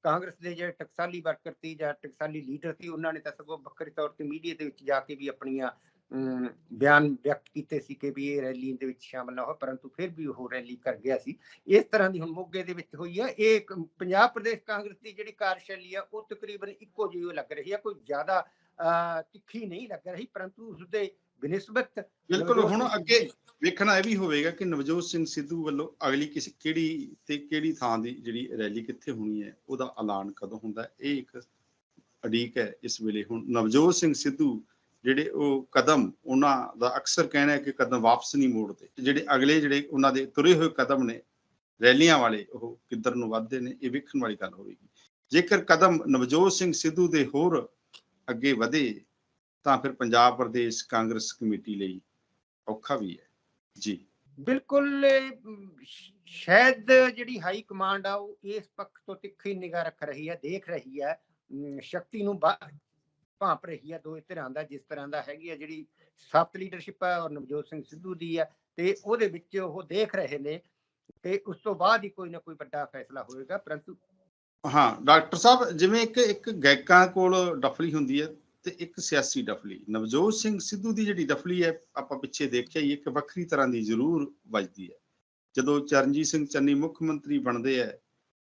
ਕਾਂਗਰਸ ਦੇ ਜਿਹੜੇ ਟਕਸਾਲੀ ਵਰਕਰ ਸੀ ਜਾਂ ਟਕਸਾਲੀ ਲੀਡਰ ਸੀ, ਉਹਨਾਂ ਨੇ ਤਾਂ ਸਗੋਂ ਵੱਖਰੇ ਤੌਰ ਤੇ ਮੀਡੀਆ ਦੇ ਵਿੱਚ ਜਾ ਕੇ ਵੀ ਆਪਣੀਆਂ ਬਿਆਨ ਵਿਅਕਤ ਕੀਤੇ ਸੀ ਕਿ ਵੀ ਇਹ ਰੈਲੀ ਦੇ ਵਿੱਚ ਸ਼ਾਮਲ ਨਾ ਹੋ ਪਰੰਤੂ ਫਿਰ ਵੀ ਉਹ ਰੈਲੀ ਕਰ ਗਿਆ ਸੀ। ਇਸ ਤਰ੍ਹਾਂ ਦੀ ਹੁਣ ਮੋਗੇ ਦੇ ਵਿੱਚ ਹੋਈ ਹੈ ਇਹ ਪੰਜਾਬ ਪ੍ਰਦੇਸ਼ ਕਾਂਗਰਸ ਦੀ ਜਿਹੜੀ ਕਾਰਜਸ਼ੈਲੀ ਆ ਉਹ ਤਕਰੀਬਨ ਇੱਕੋ ਜਿਹੀ ਲੱਗ ਰਹੀ ਹੈ ਕੋਈ ਜ਼ਿਆਦਾ ਤਿੱਖੀ ਨਹੀਂ ਲੱਗ ਰਹੀ ਪਰੰਤੂ ਉਸਦੇ ਬਨਿਸਬਤ ਬਿਲਕੁਲ ਹੁਣ ਅੱਗੇ ਵੇਖਣਾ ਇਹ ਵੀ ਹੋਵੇਗਾ ਕਿ ਨਵਜੋਤ ਸਿੰਘ ਸਿੱਧੂ ਵੱਲੋਂ ਅਗਲੀ ਕਿਸ ਕਿਹੜੀ ਤੇ ਕਿਹੜੀ ਥਾਂ ਦੀ ਜਿਹੜੀ ਰੈਲੀ ਕਿੱਥੇ ਹੋਣੀ ਹੈ ਉਹਦਾ ਐਲਾਨ ਕਦੋਂ ਹੁੰਦਾ ਇਹ ਇੱਕ ਅਡੀਕ ਹੈ ਇਸ ਵੇਲੇ। ਹੁਣ ਨਵਜੋਤ ਸਿੰਘ ਸਿੱਧੂ ਜਿਹੜੇ ਉਹ ਕਦਮ ਉਹਨਾਂ ਦਾ ਅਕਸਰ ਕਹਿਣਾ ਹੈ ਕਿ ਕਦਮ ਵਾਪਸ ਨਹੀਂ ਮੋੜਦੇ। ਜਿਹੜੇ ਅਗਲੇ ਜਿਹੜੇ ਉਹਨਾਂ ਦੇ ਤੁਰੇ ਹੋਏ ਕਦਮ ਨੇ, ਰੈਲੀਆਂ ਵਾਲੇ, ਉਹ ਕਿੱਧਰ ਨੂੰ ਵੱਧਦੇ ਨੇ, ਇਹ ਵੇਖਣ ਵਾਲੀ ਗੱਲ ਹੋਵੇਗੀ। ਜੇਕਰ ਕਦਮ ਨਵਜੋਤ ਸਿੰਘ ਸਿੱਧੂ ਦੇ ਹੋਰ ਅੱਗੇ ਵਧੇ, ਤਾਂ ਫਿਰ ਪੰਜਾਬ ਪ੍ਰਦੇਸ਼ ਕਾਂਗਰਸ ਕਮੇਟੀ ਲਈ ਔਖਾ ਵੀ ਹੈ। ਜੀ। ਬਿਲਕੁਲ ਸ਼ਾਇਦ ਜਿਹੜੀ ਹਾਈ ਕਮਾਂਡ ਆ, ਉਹ ਇਸ ਪੱਖ ਤੋਂ ਤਿੱਖੀ ਨਿਗਾਹ ਰੱਖ ਰਹੀ ਹੈ, ਦੇਖ ਰਹੀ ਹੈ। ਸ਼ਕਤੀ ਨੂੰ ਬਾ- ਭਾਂਪ ਰਹੀ ਹੈ ਦੋ ਧਿਰਾਂ ਦਾ, ਜਿਸ ਤਰ੍ਹਾਂ ਦਾ ਹੈਗੀ ਹੈ ਜਿਹੜੀ ਸੱਤ ਲੀਡਰਸ਼ਿਪ ਹੈ ਔਰ ਨਵਜੋਤ ਸਿੰਘ ਸਿੱਧੂ ਦੀ ਹੈ ਤੇ ਉਹਦੇ ਵਿੱਚ ਉਹ ਦੇਖ ਰਹੇ ਨੇ, ਤੇ ਉਸ ਤੋਂ ਬਾਅਦ ਹੀ ਕੋਈ ਨਾ ਕੋਈ ਵੱਡਾ ਫੈਸਲਾ ਹੋਏਗਾ, ਪਰੰਤੂ ਹਾਂ, ਡਾਕਟਰ ਸਾਹਿਬ, ਜਿਵੇਂ ਇੱਕ ਇੱਕ ਗਾਇਕਾਂ ਕੋਲ ਡਫਲੀ ਹੁੰਦੀ ਹੈ ਤੇ ਇੱਕ ਸਿਆਸੀ ਡਫਲੀ, ਨਵਜੋਤ ਸਿੰਘ ਸਿੱਧੂ ਦੀ ਜਿਹੜੀ ਡਫਲੀ ਹੈ, ਆਪਾਂ ਪਿੱਛੇ ਦੇਖਿਆ ਹੀ, ਇੱਕ ਵੱਖਰੀ ਤਰ੍ਹਾਂ ਦੀ ਜ਼ਰੂਰ ਵੱਜਦੀ ਹੈ। ਜਦੋਂ ਚਰਨਜੀਤ ਸਿੰਘ ਚੰਨੀ ਮੁੱਖ ਮੰਤਰੀ ਬਣਦੇ ਹੈ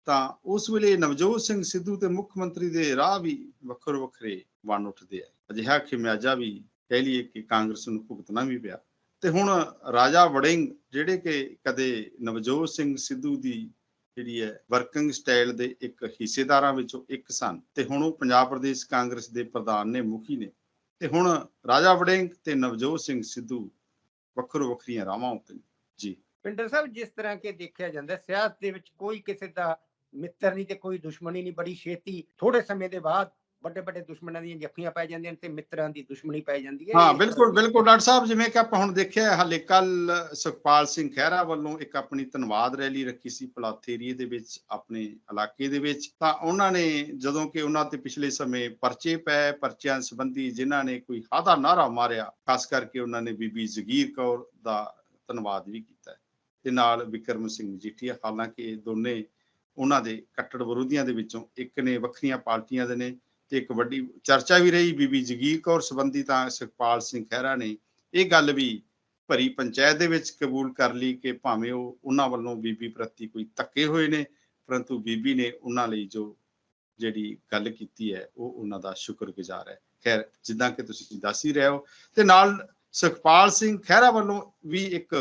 ਤਾਂ ਉਸ ਵੇਲੇ ਨਵਜੋਤ ਸਿੰਘ ਸਿੱਧੂ ਤੇ ਮੁੱਖ ਮੰਤਰੀ ਦੇ ਰਾਹ ਵੀ ਵੱਖਰੇ ਵੱਖਰੇ ਬਣ ਉੱਠਦੇ ਆ ਅਜਿਹਾ ਖਿਮਿਆਜਾ ਵੀ ਕਹਿ ਲਈਏ ਕਿ ਕਾਂਗਰਸ ਨੂੰ ਭੁਗਤਣਾ ਵੀ ਪਿਆ। ਤੇ ਹੁਣ ਰਾਜਾ ਵੜਿੰਗ ਜਿਹੜੇ ਕਿ ਕਦੇ ਨਵਜੋਤ ਸਿੰਘ ਸਿੱਧੂ ਦੀ ਜਿਹੜੀ ਹੈ ਵਰਕਿੰਗ ਸਟਾਈਲ ਦੇ ਇੱਕ ਹਿੱਸੇਦਾਰਾਂ ਵਿੱਚੋਂ ਇੱਕ ਸਨ ਤੇ ਹੁਣ ਉਹ ਪੰਜਾਬ ਪ੍ਰਦੇਸ਼ ਕਾਂਗਰਸ ਦੇ ਪ੍ਰਧਾਨ ਨੇ ਮੁਖੀ ਨੇ। ਤੇ ਹੁਣ ਰਾਜਾ ਵੜਿੰਗ ਤੇ ਨਵਜੋਤ ਸਿੰਘ ਸਿੱਧੂ ਵੱਖਰੋ ਵੱਖਰੀਆਂ ਰਾਵਾਂ ਉੱਤੇ ਜੀ। ਪਿੰਡਰ ਸਾਹਿਬ, ਜਿਸ ਤਰ੍ਹਾਂ ਕਿ ਦੇਖਿਆ ਜਾਂਦਾ, ਸਿਆਸਤ ਦੇ ਵਿੱਚ ਕੋਈ ਕਿਸੇ ਦਾ ਮਿੱਤਰ ਨਹੀਂ ਤੇ ਕੋਈ ਦੁਸ਼ਮਣੀ ਨਹੀਂ, ਬੜੀ ਛੇਤੀ ਥੋੜੇ ਸਮੇਂ ਦੇ ਬਾਅਦ ਵੱਡੇ ਵੱਡੇ ਦੁਸ਼ਮਣਾਂ ਦੀਆਂ ਜੱਫੀਆਂ ਪੈ ਜਾਂਦੀਆਂ ਤੇ ਮਿੱਤਰਾਂ ਦੀ ਦੁਸ਼ਮਣੀ ਪੈ ਜਾਂਦੀ ਹੈ। ਹਾਂ, ਬਿਲਕੁਲ ਬਿਲਕੁਲ, ਡਾਕਟਰ ਸਾਹਿਬ, ਜਿਵੇਂ ਕਿ ਆਪਾਂ ਹੁਣ ਦੇਖਿਆ, ਹਾਲੇ ਕੱਲ ਸੁਖਪਾਲ ਸਿੰਘ ਖਹਿਰਾ ਵੱਲੋਂ ਇੱਕ ਆਪਣੀ ਧੰਨਵਾਦ ਰੈਲੀ ਰੱਖੀ ਸੀ ਪਲਾਥ ਏਰੀਏ ਦੇ ਵਿੱਚ, ਆਪਣੇ ਇਲਾਕੇ ਦੇ ਵਿੱਚ। ਤਾਂ ਉਹਨਾਂ ਨੇ, ਜਦੋਂ ਕਿ ਉਹਨਾਂ ਤੇ ਪਿਛਲੇ ਸਮੇਂ ਪਰਚੇ ਪਏ, ਪਰਚਿਆਂ ਸੰਬੰਧੀ ਜਿਨ੍ਹਾਂ ਨੇ ਕੋਈ ਹਾਦਾ ਨਾਰਾ ਮਾਰਿਆ, ਖਾਸ ਕਰਕੇ ਉਹਨਾਂ ਨੇ ਬੀਬੀ ਜ਼ਗੀਰ ਕੌਰ ਦਾ ਧੰਨਵਾਦ ਵੀ ਕੀਤਾ ਤੇ ਨਾਲ ਵਿਕਰਮ ਸਿੰਘ ਮਜੀਠੀਆ ਹਾਲਾਂਕਿ ਦੋਨੇ ਉਹਨਾਂ ਦੇ ਕੱਟੜ ਵਿਰੋਧੀਆਂ ਦੇ ਵਿੱਚੋਂ ਇੱਕ ਨੇ ਵੱਖਰੀਆਂ ਪਾਰਟੀਆਂ ਦੇ ਨੇ ਤੇ ਇੱਕ ਵੱਡੀ ਚਰਚਾ ਵੀ ਰਹੀ। ਬੀਬੀ ਜਗੀਰ ਕੌਰ ਸੰਬੰਧੀ ਤਾਂ ਸੁਖਪਾਲ ਸਿੰਘ ਖਹਿਰਾ ਨੇ ਇਹ ਗੱਲ ਵੀ ਭਰੀ ਪੰਚਾਇਤ ਦੇ ਵਿੱਚ ਕਬੂਲ ਕਰ ਲਈ ਕਿ ਭਾਵੇਂ ਉਹ ਉਹਨਾਂ ਵੱਲੋਂ ਬੀਬੀ ਪ੍ਰਤੀ ਕੋਈ ਧੱਕੇ ਹੋਏ ਨੇ, ਪਰੰਤੂ ਬੀਬੀ ਨੇ ਉਹਨਾਂ ਲਈ ਜੋ ਜਿਹੜੀ ਗੱਲ ਕੀਤੀ ਹੈ, ਉਹ ਉਹਨਾਂ ਦਾ ਸ਼ੁਕਰਗੁਜ਼ਾਰ ਹੈ। ਖੈਰ, ਜਿੱਦਾਂ ਕਿ ਤੁਸੀਂ ਦੱਸ ਹੀ ਰਹੇ ਹੋ ਤੇ ਨਾਲ ਸੁਖਪਾਲ ਸਿੰਘ ਖਹਿਰਾ ਵੱਲੋਂ ਵੀ ਇੱਕ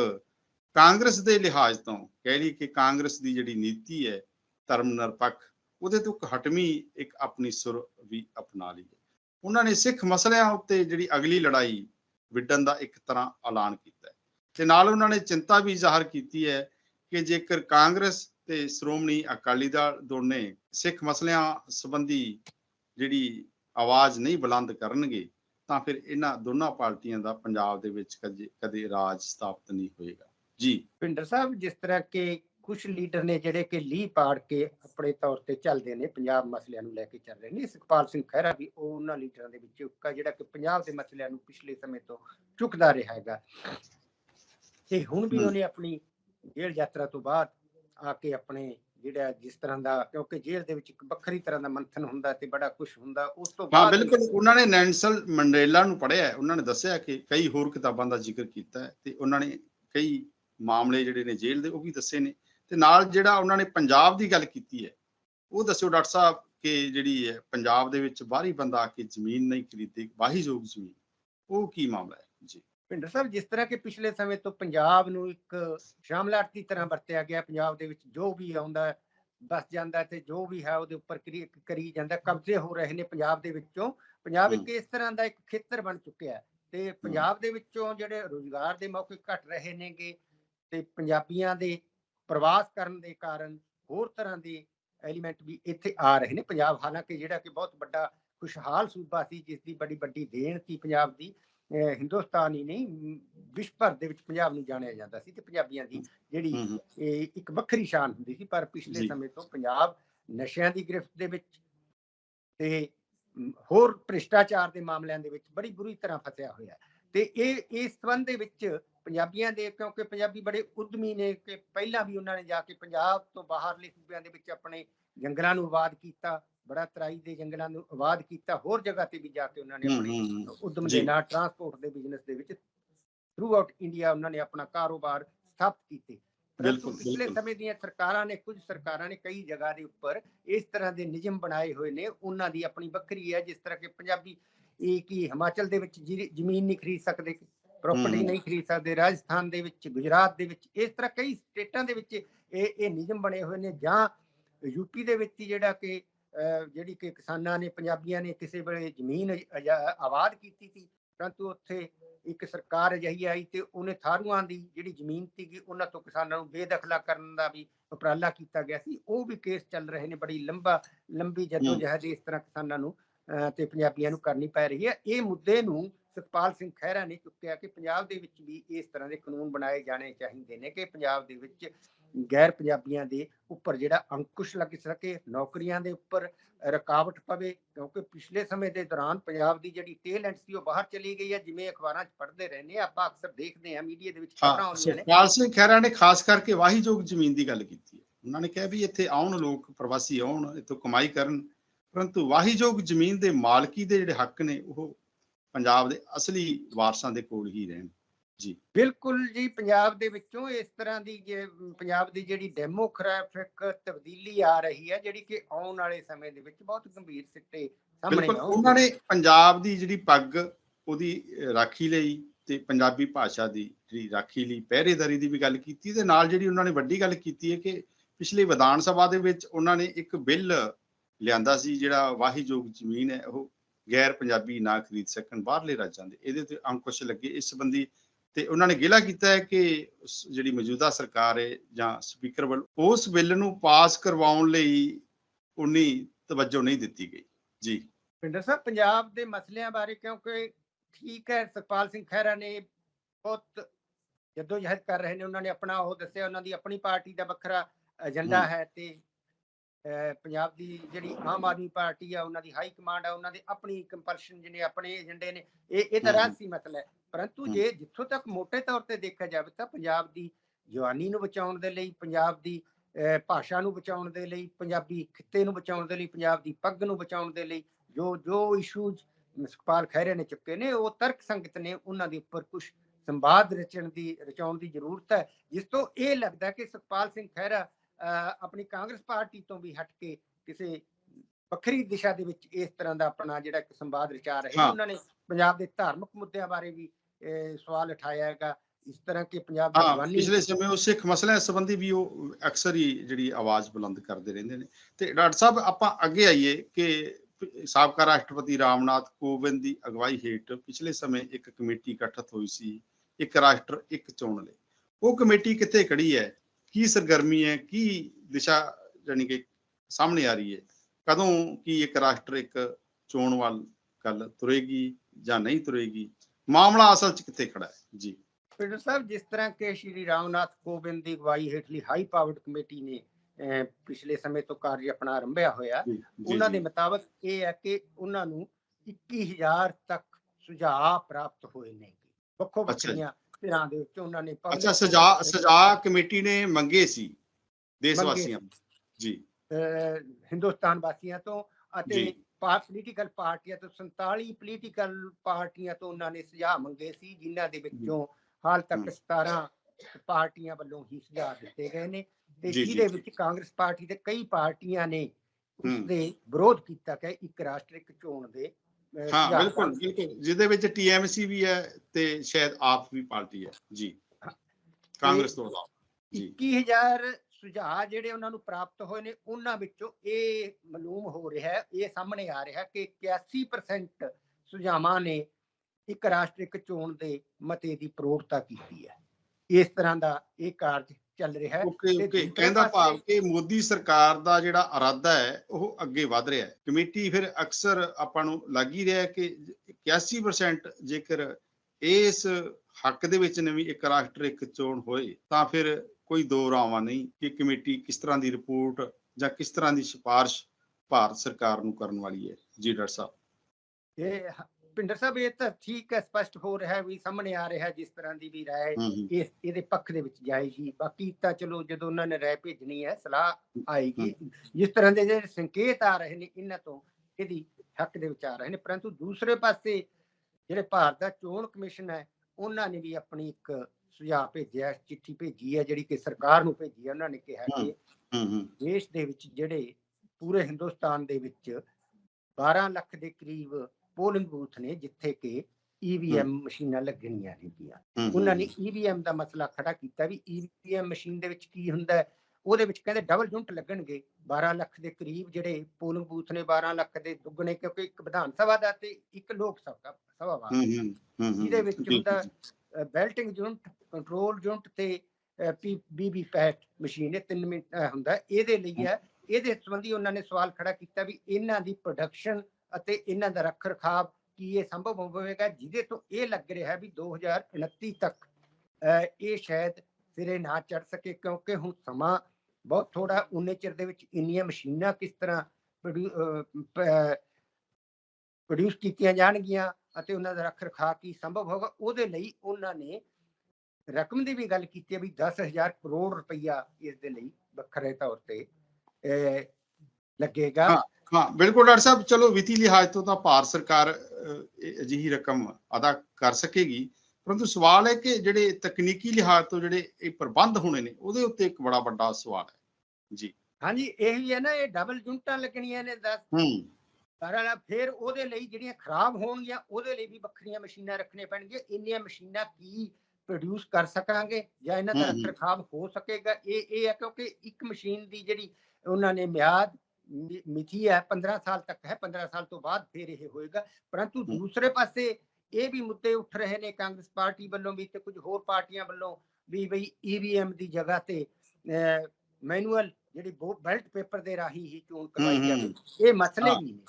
ਕਾਂਗਰਸ ਦੇ ਲਿਹਾਜ਼ ਤੋਂ ਕਹਿ ਲਈ ਕਿ ਕਾਂਗਰਸ ਦੀ ਜਿਹੜੀ ਨੀਤੀ ਹੈ ਧਰਮ ਨਿਰਪੱਖ, ਉਹਦੇ ਤੋਂ ਇੱਕ ਹਟਵੀਂ ਇੱਕ ਆਪਣੀ ਸੁਰ ਵੀ ਅਪਣਾ ਲਈ ਉਹਨਾਂ ਨੇ ਸਿੱਖ ਮਸਲਿਆਂ ਉੱਤੇ ਜਿਹੜੀ ਅਗਲੀ ਲੜਾਈ ਵਿੱਢਣ ਦਾ ਇੱਕ ਤਰ੍ਹਾਂ ਐਲਾਨ ਕੀਤਾ ਤੇ ਨਾਲ ਉਹਨਾਂ ਨੇ ਚਿੰਤਾ ਵੀ ਜ਼ਾਹਰ ਕੀਤੀ ਹੈ ਕਿ ਜੇਕਰ ਕਾਂਗਰਸ ਤੇ ਸ਼੍ਰੋਮਣੀ ਅਕਾਲੀ ਦਲ ਦੋਨੇ ਸਿੱਖ ਮਸਲਿਆਂ ਸੰਬੰਧੀ ਜਿਹੜੀ ਆਵਾਜ਼ ਨਹੀਂ ਬੁਲੰਦ ਕਰਨਗੇ, ਤਾਂ ਫਿਰ ਇਹਨਾਂ ਦੋਨਾਂ ਪਾਰਟੀਆਂ ਦਾ ਪੰਜਾਬ ਦੇ ਵਿੱਚ ਕਦੇ ਕਦੇ ਰਾਜ ਸਥਾਪਿਤ ਨਹੀਂ ਹੋਏਗਾ। ਜੀ। ਭਿੰਡਰ ਸਾਹਿਬ, ਜਿਸ ਤਰ੍ਹਾਂ ਕਿ ਕੁਝ ਲੀਡਰ ਨੇ ਜਿਹੜੇ ਕਿ ਲੀਹ ਪਾੜ ਕੇ ਆਪਣੇ ਤੌਰ ਤੇ ਚੱਲਦੇ ਨੇ ਪੰਜਾਬ ਮਸਲਿਆਂ ਨੂੰ ਲੈ ਕੇ ਚੱਲ ਰਹੇ ਨੇ ਸੁਖਪਾਲ ਸਿੰਘ ਖਹਿਰਾ ਵੀ ਉਹ ਉਹਨਾਂ ਲੀਡਰਾਂ ਦੇ ਵਿੱਚ ਇੱਕ ਜਿਹੜਾ ਕਿ ਪੰਜਾਬ ਦੇ ਮਸਲਿਆਂ ਨੂੰ ਪਿਛਲੇ ਸਮੇਂ ਤੋਂ ਚੁੱਕਦਾ ਰਿਹਾ ਹੈਗਾ ਤੇ ਹੁਣ ਵੀ। ਉਹਨੇ ਆਪਣੀ ਜੇਲ੍ਹ ਯਾਤਰਾ ਤੋਂ ਬਾਅਦ ਆ ਕੇ ਆਪਣੇ ਜਿਹੜਾ ਜਿਸ ਤਰ੍ਹਾਂ ਦਾ ਕਿਉਂਕਿ ਜੇਲ੍ਹ ਦੇ ਵਿੱਚ ਇੱਕ ਵੱਖਰੀ ਤਰ੍ਹਾਂ ਦਾ ਮੰਥਨ ਹੁੰਦਾ ਤੇ ਬੜਾ ਕੁਝ ਹੁੰਦਾ ਉਸ ਤੋਂ ਹਾਂ ਬਾਅਦ ਬਿਲਕੁਲ ਉਹਨਾਂ ਨੇ ਨੈਂਸਲ ਮੰਡੇਲਾ ਨੂੰ ਪੜ੍ਹਿਆ ਹੈ। ਉਹਨਾਂ ਨੇ ਦੱਸਿਆ ਕਿ ਕਈ ਹੋਰ ਕਿਤਾਬਾਂ ਦਾ ਜ਼ਿਕਰ ਕੀਤਾ ਹੈ ਤੇ ਉਹਨਾਂ ਨੇ ਕਈ ਮਾਮਲੇ ਜਿਹੜੇ ਨੇ ਜੇਲ੍ਹ ਦੇ ਉਹ ਵੀ ਦੱਸੇ ਨੇ ਤੇ ਨਾਲ ਜਿਹੜਾ ਉਹਨਾਂ ਨੇ ਪੰਜਾਬ ਦੀ ਗੱਲ ਕੀਤੀ ਹੈ ਉਹ ਦੱਸਿਓ ਡਾਕਟਰ ਸਾਹਿਬ ਕਿ ਜਿਹੜੀ ਹੈ ਪੰਜਾਬ ਦੇ ਵਿੱਚ ਬਾਹਰੀ ਬੰਦਾ ਆ ਕੇ ਜ਼ਮੀਨ ਨਹੀਂ ਖਰੀਦੇ ਵਾਹੀਯੋਗ ਜ਼ਮੀਨ ਉਹ ਕੀ ਮਾਮਲਾ ਹੈ? ਜੀ। ਭਿੰਡਰ ਸਾਹਿਬ ਜਿਸ ਤਰ੍ਹਾਂ ਕਿ ਪਿਛਲੇ ਸਮੇਂ ਤੋਂ ਪੰਜਾਬ ਨੂੰ ਇੱਕ ਸ਼ਾਮਲਾਟ ਦੀ ਤਰ੍ਹਾਂ ਵਰਤਿਆ ਗਿਆ ਪੰਜਾਬ ਦੇ ਵਿੱਚ ਜੋ ਵੀ ਆਉਂਦਾ ਬਸ ਜਾਂਦਾ ਤੇ ਜੋ ਵੀ ਹੈ ਉਹਦੇ ਉੱਪਰ ਕਰੀ ਕਰੀ ਜਾਂਦਾ ਕਬਜ਼ੇ ਹੋ ਰਹੇ ਨੇ ਪੰਜਾਬ ਦੇ ਵਿੱਚੋਂ। ਪੰਜਾਬ ਇੱਕ ਇਸ ਤਰ੍ਹਾਂ ਦਾ ਇੱਕ ਖੇਤਰ ਬਣ ਚੁੱਕਿਆ ਹੈ ਤੇ ਪੰਜਾਬ ਦੇ ਵਿੱਚੋਂ ਜਿਹੜੇ ਰੋਜ਼ਗਾਰ ਦੇ ਮੌਕੇ ਘਟ ਰਹੇ ਨੇਗੇ ਤੇ ਪੰਜਾਬੀਆਂ ਦੇ ਪ੍ਰਵਾਸ ਕਰਨ ਦੇ ਕਾਰਨ ਹੋਰ ਤਰ੍ਹਾਂ ਦੇ ਐਲੀਮੈਂਟ ਵੀ ਇੱਥੇ ਆ ਰਹੇ ਨੇ ਪੰਜਾਬ ਹਾਲਾਂਕਿ ਜਿਹੜਾ ਕਿ ਬਹੁਤ ਵੱਡਾ ਖੁਸ਼ਹਾਲ ਸੂਬਾ ਸੀ ਜਿਸ ਦੀ ਬੜੀ ਵੱਡੀ ਦੇਣ ਸੀ ਪੰਜਾਬ ਦੀ ਹਿੰਦੁਸਤਾਨ ਹੀ ਨਹੀਂ ਵਿਸ਼ਵ ਭਰ ਦੇ ਵਿੱਚ ਪੰਜਾਬ ਨੂੰ ਜਾਣਿਆ ਜਾਂਦਾ ਸੀ ਤੇ ਪੰਜਾਬੀਆਂ ਦੀ ਜਿਹੜੀ ਇੱਕ ਵੱਖਰੀ ਸ਼ਾਨ ਹੁੰਦੀ ਸੀ ਪਰ ਪਿਛਲੇ। ਸਮੇਂ ਤੋਂ ਪੰਜਾਬ ਨਸ਼ਿਆਂ ਦੀ ਗ੍ਰਿਫਤ ਦੇ ਵਿੱਚ ਤੇ ਹੋਰ ਭ੍ਰਿਸ਼ਟਾਚਾਰ ਦੇ ਮਾਮਲਿਆਂ ਦੇ ਵਿੱਚ ਬੜੀ ਬੁਰੀ ਤਰ੍ਹਾਂ ਫਸਿਆ ਹੋਇਆ। ਤੇ ਇਹ ਇਸ ਸੰਬੰਧ ਦੇ ਵਿੱਚ ਪੰਜਾਬੀਆਂ ਦੇ ਕਿਉਂਕਿ ਪੰਜਾਬੀ ਬੜੇ ਉਦਮੀ ਨੇ ਕਿ ਪਹਿਲਾਂ ਵੀ ਉਹਨਾਂ ਨੇ ਜਾ ਕੇ ਪੰਜਾਬ ਤੋਂ ਬਾਹਰਲੇ ਸੂਬਿਆਂ ਦੇ ਵਿੱਚ ਆਪਣੇ ਜੰਗਲਾਂ ਨੂੰ ਆਬਾਦ ਕੀਤਾ ਬੜਾ ਤਰਾਈ ਦੇ ਜੰਗਲਾਂ ਨੂੰ ਆਬਾਦ ਕੀਤਾ ਹੋਰ ਜਗ੍ਹਾ ਤੇ ਵੀ ਜਾ ਕੇ ਉਹਨਾਂ ਨੇ ਆਪਣੇ। ਉਦਮ। ਦੇ ਨਾਲ ਟਰਾਂਸਪੋਰਟ ਦੇ ਬਿਜ਼ਨਸ ਦੇ ਵਿੱਚ ਥਰੂ ਆਊਟ ਇੰਡੀਆ ਉਹਨਾਂ ਨੇ ਆਪਣਾ ਕਾਰੋਬਾਰ ਸਥਾਪਿਤ ਕੀਤੇ ਬਿਲਕੁਲ, ਪਿਛਲੇ। ਸਮੇਂ ਦੀਆਂ ਸਰਕਾਰਾਂ ਨੇ ਕੁਝ ਸਰਕਾਰਾਂ ਨੇ ਕਈ ਜਗ੍ਹਾ ਦੇ ਉੱਪਰ ਇਸ ਤਰ੍ਹਾਂ ਦੇ ਨਿਯਮ ਬਣਾਏ ਹੋਏ ਨੇ ਉਹਨਾਂ ਦੀ ਆਪਣੀ ਵੱਖਰੀ ਹੈ ਜਿਸ ਤਰ੍ਹਾਂ ਕਿ ਪੰਜਾਬੀ ਇਹ ਕੀ ਹਿਮਾਚਲ ਦੇ ਵਿੱਚ ਜ਼ਮੀਨ ਨਹੀਂ ਖਰੀਦ ਸਕਦੇ ਪ੍ਰਾਪਰਟੀ। ਨਹੀਂ ਖਰੀਦ ਸਕਦੇ ਰਾਜਸਥਾਨ ਦੇ ਵਿੱਚ ਗੁਜਰਾਤ ਦੇ ਵਿੱਚ ਇਸ ਤਰ੍ਹਾਂ ਕਈ ਸਟੇਟਾਂ ਦੇ ਵਿੱਚ ਇਹ ਇਹ ਨਿਯਮ ਬਣੇ ਹੋਏ ਨੇ ਜਾਂ ਯੂਪੀ ਦੇ ਵਿੱਚ ਜਿਹੜਾ ਕਿ ਜਿਹੜੀ ਕਿ ਕਿਸਾਨਾਂ ਨੇ ਪੰਜਾਬੀਆਂ ਨੇ ਕਿਸੇ ਵੇਲੇ ਜ਼ਮੀਨ ਆਬਾਦ ਕੀਤੀ ਸੀ ਪਰੰਤੂ ਉੱਥੇ ਇੱਕ ਸਰਕਾਰ ਅਜਿਹੀ ਆਈ ਤੇ ਉਹਨੇ ਥਾਰੂਆਂ ਦੀ ਜਿਹੜੀ ਜ਼ਮੀਨ ਸੀਗੀ ਉਹਨਾਂ ਤੋਂ ਕਿਸਾਨਾਂ ਨੂੰ ਬੇਦਖਲਾ ਕਰਨ ਦਾ ਵੀ ਉਪਰਾਲਾ ਕੀਤਾ ਗਿਆ ਸੀ। ਉਹ ਵੀ ਕੇਸ ਚੱਲ ਰਹੇ ਨੇ ਬੜੀ ਲੰਬਾ ਲੰਬੀ ਜਦੋਜਹਿਦ ਇਸ ਤਰ੍ਹਾਂ ਕਿਸਾਨਾਂ ਨੂੰ ਤੇ ਪੰਜਾਬੀਆਂ ਨੂੰ ਕਰਨੀ ਪੈ ਰਹੀ ਹੈ। ਇਹ ਮੁੱਦੇ ਨੂੰ ਸੁਖਪਾਲ ਸਿੰਘ ਖਹਿਰਾ ਨੇ ਚੁੱਕਿਆ ਕਿ ਪੰਜਾਬ ਦੇ ਵਿੱਚ ਵੀ ਇਸ ਤਰ੍ਹਾਂ ਦੇ ਕਾਨੂੰਨ ਬਣਾਏ ਜਾਣੇ ਚਾਹੀਦੇ ਨੇ ਕਿ ਪੰਜਾਬ ਦੇ ਵਿੱਚ ਗੈਰ ਪੰਜਾਬੀਆਂ ਦੇ ਉੱਪਰ ਜਿਹੜਾ ਅੰਕੁਸ਼ ਲੱਗ ਸਕੇ ਨੌਕਰੀਆਂ ਦੇ ਉੱਪਰ ਰੁਕਾਵਟ ਪਵੇ ਕਿਉਂਕਿ ਪਿਛਲੇ ਸਮੇਂ ਦੇ ਦੌਰਾਨ ਪੰਜਾਬ ਦੀ ਜਿਹੜੀ ਟੈਲੈਂਟ ਸੀ ਉਹ ਬਾਹਰ ਚਲੀ ਗਈ ਹੈ ਜਿਵੇਂ ਅਖਬਾਰਾਂ 'ਚ ਪੜ੍ਹਦੇ ਰਹਿੰਦੇ ਆਪਾਂ ਅਕਸਰ ਦੇਖਦੇ ਹਾਂ ਮੀਡੀਆ ਦੇ ਵਿੱਚ ਖਬਰਾਂ ਆਉਂਦੀਆਂ ਨੇ। ਸੁਖਪਾਲ ਸਿੰਘ ਖਹਿਰਾ ਨੇ ਖਾਸ ਕਰਕੇ ਵਾਹੀਯੋਗ ਜ਼ਮੀਨ ਦੀ ਗੱਲ ਕੀਤੀ ਹੈ। ਉਹਨਾਂ ਨੇ ਕਿਹਾ ਵੀ ਇੱਥੇ ਆਉਣ ਲੋਕ ਪ੍ਰਵਾਸੀ ਆਉਣ ਇੱਥੋਂ ਕਮਾਈ ਕਰਨ ਪਰੰਤੂ ਵਾਹੀਯੋਗ ਜ਼ਮੀਨ ਦੇ ਮਾਲਕੀ ਦੇ ਜਿਹੜੇ ਹੱਕ ਨੇ ਉਹ ਪੰਜਾਬ ਦੇ ਅਸਲੀ ਵਾਰਸਾਂ ਦੇ ਕੋਲ ਹੀ ਰਹਿਣ। ਬਿਲਕੁਲ ਜੀ ਪੰਜਾਬ ਦੇ ਵਿੱਚੋਂ ਇਸ ਤਰ੍ਹਾਂ ਦੀ ਜੇ ਪੰਜਾਬ ਦੀ ਜਿਹੜੀ ਡੈਮੋਗ੍ਰਾਫਿਕ ਤਬਦੀਲੀ ਆ ਰਹੀ ਹੈ ਜਿਹੜੀ ਕਿ ਆਉਣ ਵਾਲੇ ਸਮੇਂ ਦੇ ਵਿੱਚ ਬਹੁਤ ਗੰਭੀਰ ਸਿੱਟੇ ਸਾਹਮਣੇ ਆਉਣਗੇ। ਉਹਨਾਂ ਨੇ ਪੰਜਾਬ ਦੀ ਜਿਹੜੀ ਪੱਗ ਉਹਦੀ ਰਾਖੀ ਲਈ ਤੇ ਪੰਜਾਬੀ ਭਾਸ਼ਾ ਦੀ ਜਿਹੜੀ ਰਾਖੀ ਲਈ ਪਹਿਰੇਦਾਰੀ ਦੀ ਵੀ ਗੱਲ ਕੀਤੀ ਤੇ ਨਾਲ ਜਿਹੜੀ ਉਹਨਾਂ ਨੇ ਵੱਡੀ ਗੱਲ ਕੀਤੀ ਹੈ ਕਿ ਪਿਛਲੇ ਵਿਧਾਨ ਸਭਾ ਦੇ ਵਿੱਚ ਉਹਨਾਂ ਨੇ ਇੱਕ ਬਿੱਲ ਲਿਆਂਦਾ ਸੀ ਜਿਹੜਾ ਵਾਹੀਯੋਗ ਜ਼ਮੀਨ ਹੈ ਉਹ ਗੈਰ ਪੰਜਾਬੀ ਨਾ ਖਰੀਦ ਸਕਣ ਬਾਹਰਲੇ ਰਾਜਾਂ ਦੇ। ਇਹਦੇ ਤੇ ਅੰਕੁਸ਼ ਲੱਗੇ। ਇਸ ਸੰਬੰਧੀ ਤੇ ਉਹਨਾਂ ਨੇ ਗਿਲਾ ਕੀਤਾ ਹੈ ਕਿ ਜਿਹੜੀ ਮੌਜੂਦਾ ਸਰਕਾਰ ਹੈ ਜਾਂ ਸਪੀਕਰ ਵੱਲ ਉਸ ਬਿੱਲ ਨੂੰ ਪਾਸ ਕਰਵਾਉਣ ਲਈ ਉਨੀ ਤਵੱਜੋ ਨਹੀਂ ਦਿੱਤੀ ਗਈ। ਜੀ। ਪਿੰਡਰ ਸਾਹਿਬ ਪੰਜਾਬ ਦੇ ਮਸਲਿਆਂ ਬਾਰੇ ਕਿਉਂਕਿ ਠੀਕ ਹੈ ਸੁਖਪਾਲ ਸਿੰਘ ਖਹਿਰਾ ਨੇ ਬਹੁਤ ਜਦੋਂ ਜਹਿਦ ਕਰ ਰਹੇ ਨੇ। ਉਹਨਾਂ ਨੇ ਆਪਣਾ ਉਹ ਦੱਸਿਆ ਉਹਨਾਂ ਦੀ ਆਪਣੀ ਪਾਰਟੀ ਦਾ ਵੱਖਰਾ ਏਜੰਡਾ। ਹੈ ਤੇ ਪੰਜਾਬ ਦੀ ਜਿਹੜੀ ਆਮ ਆਦਮੀ ਪਾਰਟੀ ਆ ਉਹਨਾਂ ਦੀ ਹਾਈ ਕਮਾਂਡ ਆ ਉਹਨਾਂ ਦੇ ਆਪਣੀ ਕੰਪਲਸ਼ਨ ਜਿਹਨੇ ਆਪਣੇ ਏਜੰਡੇ ਨੇ ਇਹ ਇਹ ਤਾਂ। ਰਾਜਸੀ ਮਸਲਾ ਹੈ ਪਰੰਤੂ। ਜੇ ਜਿੱਥੋਂ ਤੱਕ ਮੋٹے ਤੌਰ ਤੇ ਦੇਖਿਆ ਜਾਵੇ ਤਾਂ ਪੰਜਾਬ ਦੀ ਜਵਾਨੀ ਨੂੰ ਬਚਾਉਣ ਦੇ ਲਈ ਪੰਜਾਬ ਦੀ ਭਾਸ਼ਾ ਨੂੰ ਬਚਾਉਣ ਦੇ ਲਈ ਪੰਜਾਬੀ ਖਿੱਤੇ ਨੂੰ ਬਚਾਉਣ ਦੇ ਲਈ ਪੰਜਾਬ ਦੀ ਪੱਗ ਨੂੰ ਬਚਾਉਣ ਦੇ ਲਈ ਜੋ ਜੋ ਇਸ਼ੂਜ਼ ਸੁਖਪਾਲ ਖਹਿਰੇ ਨੇ ਚੁੱਕੇ ਨੇ ਉਹ ਤਰਕ ਸੰਗਤ ਨੇ ਉਹਨਾਂ ਦੇ ਉੱਪਰ ਕੁਝ ਸੰਵਾਦ ਰਚਣ ਦੀ ਰਚਾਉਣ ਦੀ ਜ਼ਰੂਰਤ ਹੈ ਜਿਸ ਤੋਂ ਇਹ ਲੱਗਦਾ ਕਿ ਸੁਖਪਾਲ ਸਿੰਘ ਅਹ, ਆਪਣੀ ਕਾਂਗਰਸ ਪਾਰਟੀ ਤੋਂ ਵੀ ਹਟ ਕੇ ਕਿਸੇ ਵੱਖਰੀ ਦਿਸ਼ਾ ਦੇ ਵਿੱਚ ਇਸ ਤਰ੍ਹਾਂ ਦਾ ਆਪਣਾ ਜਿਹੜਾ ਇੱਕ ਸੰਵਾਦ ਰਚਾ ਰਹੇ। ਉਹਨਾਂ ਨੇ ਪੰਜਾਬ ਦੇ ਧਾਰਮਿਕ ਮੁੱਦਿਆਂ ਬਾਰੇ ਵੀ ਸਵਾਲ ਉਠਾਇਆ ਹੈਗਾ। ਇਸ ਤਰ੍ਹਾਂ ਕਿ ਪੰਜਾਬ ਦੀ ਜਵਾਨੀ ਪਿਛਲੇ ਸਮੇਂ ਉਹ ਸਿੱਖ ਮਸਲਿਆਂ ਸੰਬੰਧੀ ਵੀ ਉਹ ਅਕਸਰ ਹੀ ਜਿਹੜੀ ਆਵਾਜ਼ ਬੁਲੰਦ ਕਰਦੇ ਰਹਿੰਦੇ ਨੇ। ਤੇ ਡਾਕਟਰ ਸਾਹਿਬ ਆਪਾਂ ਅੱਗੇ ਆਈਏ ਕਿ ਸਾਬਕਾ ਰਾਸ਼ਟਰਪਤੀ ਰਾਮਨਾਥ ਕੋਵਿੰਦ ਦੀ ਅਗਵਾਈ ਹੇਠ ਪਿਛਲੇ ਸਮੇਂ ਇੱਕ ਕਮੇਟੀ ਗਠਿਤ ਹੋਈ ਸੀ ਇੱਕ ਰਾਸ਼ਟਰ ਇੱਕ ਚੋਣ ਲਈ। ਉਹ ਕਮੇਟੀ ਕਿੱਥੇ ਖੜੀ ਹੈ? ਕੀ ਸਰਗਰਮੀ ਹੈ ਕੀ ਦਿਸ਼ਾ ਜਾਨੀ ਕਿ ਸਾਹਮਣੇ ਆ ਰਹੀ ਹੈ? ਕਦੋਂ ਕੀ ਇੱਕ ਰਾਸ਼ਟਰ ਇੱਕ ਚੋਣ ਵੱਲ ਗੱਲ ਤੁਰੇਗੀ ਜਾਂ ਨਹੀਂ ਤੁਰੇਗੀ? ਮਾਮਲਾ ਅਸਲ 'ਚ ਕਿੱਥੇ ਖੜਾ ਹੈ? ਜੀ। ਪਿੰਡ ਸਾਹਿਬ ਜਿਸ ਤਰ੍ਹਾਂ ਕਿ ਸ਼੍ਰੀ ਰਾਮਨਾਥ ਕੋਵਿੰਦ ਦੀ ਅਗਵਾਈ ਹੇਠਲੀ ਹਾਈ ਪਾਵਰਡ ਕਮੇਟੀ ਨੇ ਪਿਛਲੇ ਸਮੇਂ ਤੋਂ ਕਾਰਜ ਆਪਣਾ ਆਰੰਭਿਆ ਹੋਇਆ ਉਹਨਾਂ ਦੇ। ਮੁਤਾਬਕ ਇਹ ਹੈ ਕਿ ਉਹਨਾਂ ਨੂੰ 21000 ਤੱਕ ਸੁਝਾਅ ਪ੍ਰਾਪਤ ਹੋਏ ਨੇ ਵੱਖੋ। ਵੱਖਰੀਆਂ ਧਿਰਾਂ ਦੇ ਵਿੱਚ ਉਹਨਾਂ ਨੇ ਅੱਛਾ ਸਜਾ ਸਜਾ ਕਮੇਟੀ ਨੇ ਮੰਗੇ ਸੀ ਦੇਸ਼ ਵਾਸੀਆਂ। ਜੀ ਹਿੰਦੁਸਤਾਨ ਵਾਸੀਆਂ ਤੋਂ ਅਤੇ। ਪੋਲੀਟੀਕਲ ਪਾਰਟੀਆਂ ਤੋਂ 47 ਪੋਲੀਟੀਕਲ ਪਾਰਟੀਆਂ ਤੋਂ ਉਹਨਾਂ ਨੇ ਸੁਝਾਅ ਮੰਗੇ ਸੀ ਜਿਨ੍ਹਾਂ ਦੇ ਵਿੱਚੋਂ ਹਾਲ ਤੱਕ ਹਮ। 17 ਪਾਰਟੀਆਂ ਵੱਲੋਂ ਹੀ ਸੁਝਾਅ ਦਿੱਤੇ ਗਏ ਨੇ ਤੇ ਜਿਹਦੇ। ਵਿੱਚ ਕਾਂਗਰਸ ਪਾਰਟੀ ਦੇ ਕਈ ਪਾਰਟੀਆਂ ਨੇ। ਉਸਦੇ ਵਿਰੋਧ ਕੀਤਾ ਕਿ ਇੱਕ ਰਾਸ਼ਟਰ ਇੱਕ ਚੋਣ ਦੇ ਹਾਂ ਬਿਲਕੁਲ। ਜਿਹਦੇ ਵਿੱਚ ਟੀਐਮਸੀ ਵੀ ਹੈ ਤੇ ਸ਼ਾਇਦ ਆਪ ਵੀ ਪਾਰਟੀ ਹੈ। ਜੀ। ਕਾਂਗਰਸ ਤੋਂ ਇਲਾਵਾ। ਜੀ। 21000 ਸੁਝਾਅ ਜਿਹੜੇ ਉਹਨਾਂ ਨੂੰ ਪ੍ਰਾਪਤ ਹੋਏ ਨੇ ਉਹਨਾਂ ਵਿੱਚੋਂ ਇਹ ਮਾਲੂਮ ਹੋ ਰਿਹਾ ਹੈ ਇਹ ਸਾਹਮਣੇ ਆ ਰਿਹਾ ਕਿ 81% ਸੁਝਾਵਾਂ ਨੇ ਇੱਕ ਰਾਸ਼ਟਰ ਇੱਕ ਚੋਣ ਦੇ ਮਤੇ ਦੀ ਪ੍ਰੋੜਤਾ ਕੀਤੀ ਹੈ। ਇਸ ਤਰ੍ਹਾਂ ਦਾ ਇਹ ਕਾਰਜ ਚੱਲ ਰਿਹਾ ਹੈ ਓਕੇ ਕਹਿੰਦਾ ਭਾਵ ਕਿ ਮੋਦੀ ਸਰਕਾਰ ਦਾ ਜਿਹੜਾ ਇਰਾਦਾ ਹੈ ਉਹ ਅੱਗੇ ਵਧ ਰਿਹਾ ਹੈ। ਕਮੇਟੀ ਫਿਰ ਅਕਸਰ ਆਪਾਂ ਨੂੰ ਲੱਗ ਹੀ ਰਿਹਾ ਕਿ 81% ਜੇਕਰ ਇਸ ਹੱਕ ਦੇ ਵਿੱਚ ਨਵੀਂ ਇੱਕ ਰਾਸ਼ਟਰ ਇੱਕ ਚੋਣ ਹੋਏ ਤਾਂ ਫਿਰ ਕੋਈ ਦੋ ਰਾਵਾਂ ਨਹੀਂ ਕਿ ਕਮੇਟੀ ਕਿਸ ਤਰ੍ਹਾਂ ਦੀ ਰਿਪੋਰਟ ਜਾਂ ਕਿਸ ਤਰ੍ਹਾਂ ਦੀ ਸਿਫਾਰਿਸ਼ ਭਾਰਤ ਸਰਕਾਰ ਨੂੰ ਕਰਨ ਵਾਲੀ ਹੈ। ਜੀ ਡਾਕਟਰ ਸਾਹਿਬ। ਇਹ ਪਿੰਡਰ ਸਾਹਿਬ ਇਹ ਤਾਂ ਠੀਕ ਹੈ ਸਪਸ਼ਟ ਹੋ ਰਿਹਾ ਵੀ ਸਾਹਮਣੇ ਆ ਰਿਹਾ ਜਿਸ ਤਰ੍ਹਾਂ ਦੀ ਵੀ ਰਾਏ ਇਸ ਇਹਦੇ ਪੱਖ ਦੇ ਵਿੱਚ ਜਾਏਗੀ। ਬਾਕੀ ਤਾਂ ਚਲੋ ਜਦੋਂ ਉਹਨਾਂ ਨੇ ਰਾਏ ਭੇਜਣੀ ਹੈ ਸਲਾਹ ਆਏਗੀ। ਜਿਸ ਤਰ੍ਹਾਂ ਦੇ ਜਿਹੜੇ ਸੰਕੇਤ ਆ ਰਹੇ ਨੇ ਇਹਨਾਂ ਤੋਂ ਇਹਦੀ ਹੱਕ ਦੇ ਵਿੱਚ ਆ ਰਹੇ ਨੇ। ਪਰੰਤੂ ਦੂਸਰੇ ਪਾਸੇ ਜਿਹੜੇ ਭਾਰਤ ਦਾ ਚੋਣ ਕਮਿਸ਼ਨ ਹੈ ਉਹਨਾਂ ਨੇ ਵੀ ਆਪਣੀ ਇੱਕ ਸੁਝਾਅ ਭੇਜਿਆ ਚਿੱਠੀ ਭੇਜੀ ਹੈ ਜਿਹੜੀ ਕਿ ਸਰਕਾਰ ਨੂੰ ਭੇਜੀ ਹੈ। ਉਹਨਾਂ ਨੇ ਕਿਹਾ ਕਿ ਦੇਸ਼ ਦੇ ਵਿੱਚ ਜਿਹੜੇ ਪੂਰੇ ਹਿੰਦੁਸਤਾਨ ਦੇ ਵਿੱਚ 12 ਲੱਖ ਦੇ ਕਰੀਬ ਪੋਲਿੰਗ ਬੂਥ ਨੇ ਜਿੱਥੇ ਕਿ ਈਵੀਐਮ ਮਸ਼ੀਨਾਂ ਲੱਗਣੀਆਂ ਨੇਗੀਆਂ ਉਹਨਾਂ ਨੇ ਈਵੀਐਮ ਦਾ ਮਸਲਾ ਖੜਾ ਕੀਤਾ ਵੀ ਈਵੀਐਮ ਮਸ਼ੀਨ ਦੇ ਵਿੱਚ ਕੀ ਹੁੰਦਾ ਉਹਦੇ ਵਿੱਚ ਕਹਿੰਦੇ ਡਬਲ ਯੂਨਿਟ ਲੱਗਣਗੇ। 12 ਲੱਖ ਦੇ ਕਰੀਬ ਜਿਹੜੇ ਪੋਲਿੰਗ ਬੂਥ ਨੇ 12 ਲੱਖ ਦੇ ਦੁੱਗਣੇ ਕਿਉਂਕਿ ਇੱਕ ਵਿਧਾਨ ਸਭਾ ਦਾ ਤੇ ਇੱਕ ਲੋਕ ਸਭਾ ਸਭਾ ਵਾ ਹੂੰ ਹੂੰ ਹੂੰ ਹੂੰ ਜਿਹਦੇ ਵਿੱਚ ਹੁੰਦਾ ਬੈਲਟਿੰਗ ਯੂਨਿਟ ਕੰਟਰੋਲ ਯੂਨਿਟ ਤੇ ਬੀਬੀ ਪੈਟ ਮਸ਼ੀਨ ਇਹ ਤਿੰਨ ਮਿੰਟ ਹੁੰਦਾ। ਇਹਦੇ ਲਈ ਹੈ। ਇਹਦੇ ਸੰਬੰਧੀ ਉਹਨਾਂ ਨੇ ਸਵਾਲ ਖੜਾ ਕੀਤਾ ਵੀ ਇਹਨਾਂ ਦੀ ਪ੍ਰੋਡਕਸ਼ਨ ਅਤੇ ਇਹਨਾਂ ਦਾ ਰੱਖ ਰਖਾਵ ਕੀ ਇਹ ਸੰਭਵ ਹੋਵੇਗਾ ਜਿਹਦੇ ਤੋਂ ਇਹ ਲੱਗ ਰਿਹਾ ਹੈ ਵੀ 2029 ਤੱਕ ਇਹ ਸ਼ਾਇਦ ਸਿਰੇ ਨਾ ਚੜ ਸਕੇ ਕਿਉਂਕਿ ਹੁਣ ਸਮਾਂ ਬਹੁਤ ਥੋੜਾ ਉਨੇ ਚਿਰ ਦੇ ਵਿੱਚ ਇੰਨੀਆਂ ਮਸ਼ੀਨਾਂ ਕਿਸ ਤਰ੍ਹਾਂ ਪ੍ਰੋਡਿਊਸ ਕੀਤੀਆਂ ਜਾਣਗੀਆਂ ਅਤੇ ਉਹਨਾਂ ਦਾ ਰੱਖ ਰਖਾਅ ਕੀ ਸੰਭਵ ਹੋਗਾ ਉਹਦੇ ਲਈ ਉਹਨਾਂ ਨੇ ਰਕਮ ਦੀ ਵੀ ਗੱਲ ਕੀਤੀ ਹੈ ਵੀ 10000 ਕਰੋੜ ਰੁਪਈਆ ਇਸ ਦੇ ਲਈ ਵੱਖਰੇ ਤੌਰ ਤੇ ਅਹ, ਲੱਗੇਗਾ। ਹਾਂ। ਬਿਲਕੁਲ ਡਾਕਟਰ ਸਾਹਿਬ ਚਲੋ ਵਿੱਤੀ ਲਿਹਾਜ਼ ਤੋਂ ਤਾਂ ਭਾਰਤ ਸਰਕਾਰ ਅਜਿਹੀ ਰਕਮ ਅਦਾ ਕਰ ਸਕੇਗੀ ਪਰੰਤੂ ਸਵਾਲ ਹੈ ਕਿ ਜਿਹੜੇ ਤਕਨੀਕੀ ਲਿਹਾਜ਼ ਤੋਂ ਜਿਹੜੇ ਇਹ ਪ੍ਰਬੰਧ ਹੋਣੇ ਨੇ ਉਹਦੇ ਉੱਤੇ ਇੱਕ ਬੜਾ ਵੱਡਾ ਸਵਾਲ ਹੈ ਜੀ ਹਾਂਜੀ ਇਹ ਹੀ ਹੈ ਨਾ ਇਹ ਡਬਲ ਯੂਨਿਟਾਂ ਲੱਗਣੀਆਂ ਨੇ 10 ਹੂੰ ਸਾਰਾ ਫਿਰ ਉਹਦੇ ਲਈ ਜਿਹੜੀਆਂ ਖਰਾਬ ਹੋਣਗੀਆਂ ਉਹਦੇ ਲਈ ਵੀ ਵੱਖਰੀਆਂ ਮਸ਼ੀਨਾਂ ਰੱਖਣੀਆਂ ਪੈਣਗੀਆਂ ਇੰਨੀਆਂ ਮਸ਼ੀਨਾਂ ਕੀ ਪ੍ਰੋਡਿਊਸ ਕਰ ਸਕਾਂਗੇ ਜਾਂ ਇਹਨਾਂ ਦਾ। ਰੱਖ ਰਖਾਵ ਹੋ ਸਕੇਗਾ ਇਹ ਇਹ ਹੈ ਕਿਉਂਕਿ ਇੱਕ ਮਸ਼ੀਨ ਦੀ ਜਿਹੜੀ ਉਹਨਾਂ ਨੇ ਮਿਆਦ ਮਿਤੀ ਹੈ 15 ਸਾਲ ਤੱਕ ਹੈ 15 ਸਾਲ ਤੋਂ ਬਾਅਦ ਫਿਰ ਇਹ ਹੋਏਗਾ। ਪਰੰਤੂ। ਦੂਸਰੇ ਪਾਸੇ ਇਹ ਵੀ ਮੁੱਦੇ ਉੱਠ ਰਹੇ ਨੇ ਕਾਂਗਰਸ ਪਾਰਟੀ ਵੱਲੋਂ ਵੀ ਤੇ ਕੁਝ ਹੋਰ ਪਾਰਟੀਆਂ ਵੱਲੋਂ ਵੀ ਬਈ ਈਵੀਐਮ ਦੀ ਜਗ੍ਹਾ ਤੇ ਮੈਨੂਅਲ ਜਿਹੜੀ ਬੈਲਟ ਪੇਪਰ ਦੇ ਰਾਹੀਂ ਹੀ ਚੋਣ ਕਰਵਾਈ ਜਾਵੇ। ਇਹ ਮਸਲੇ। ਵੀ ਨੇ।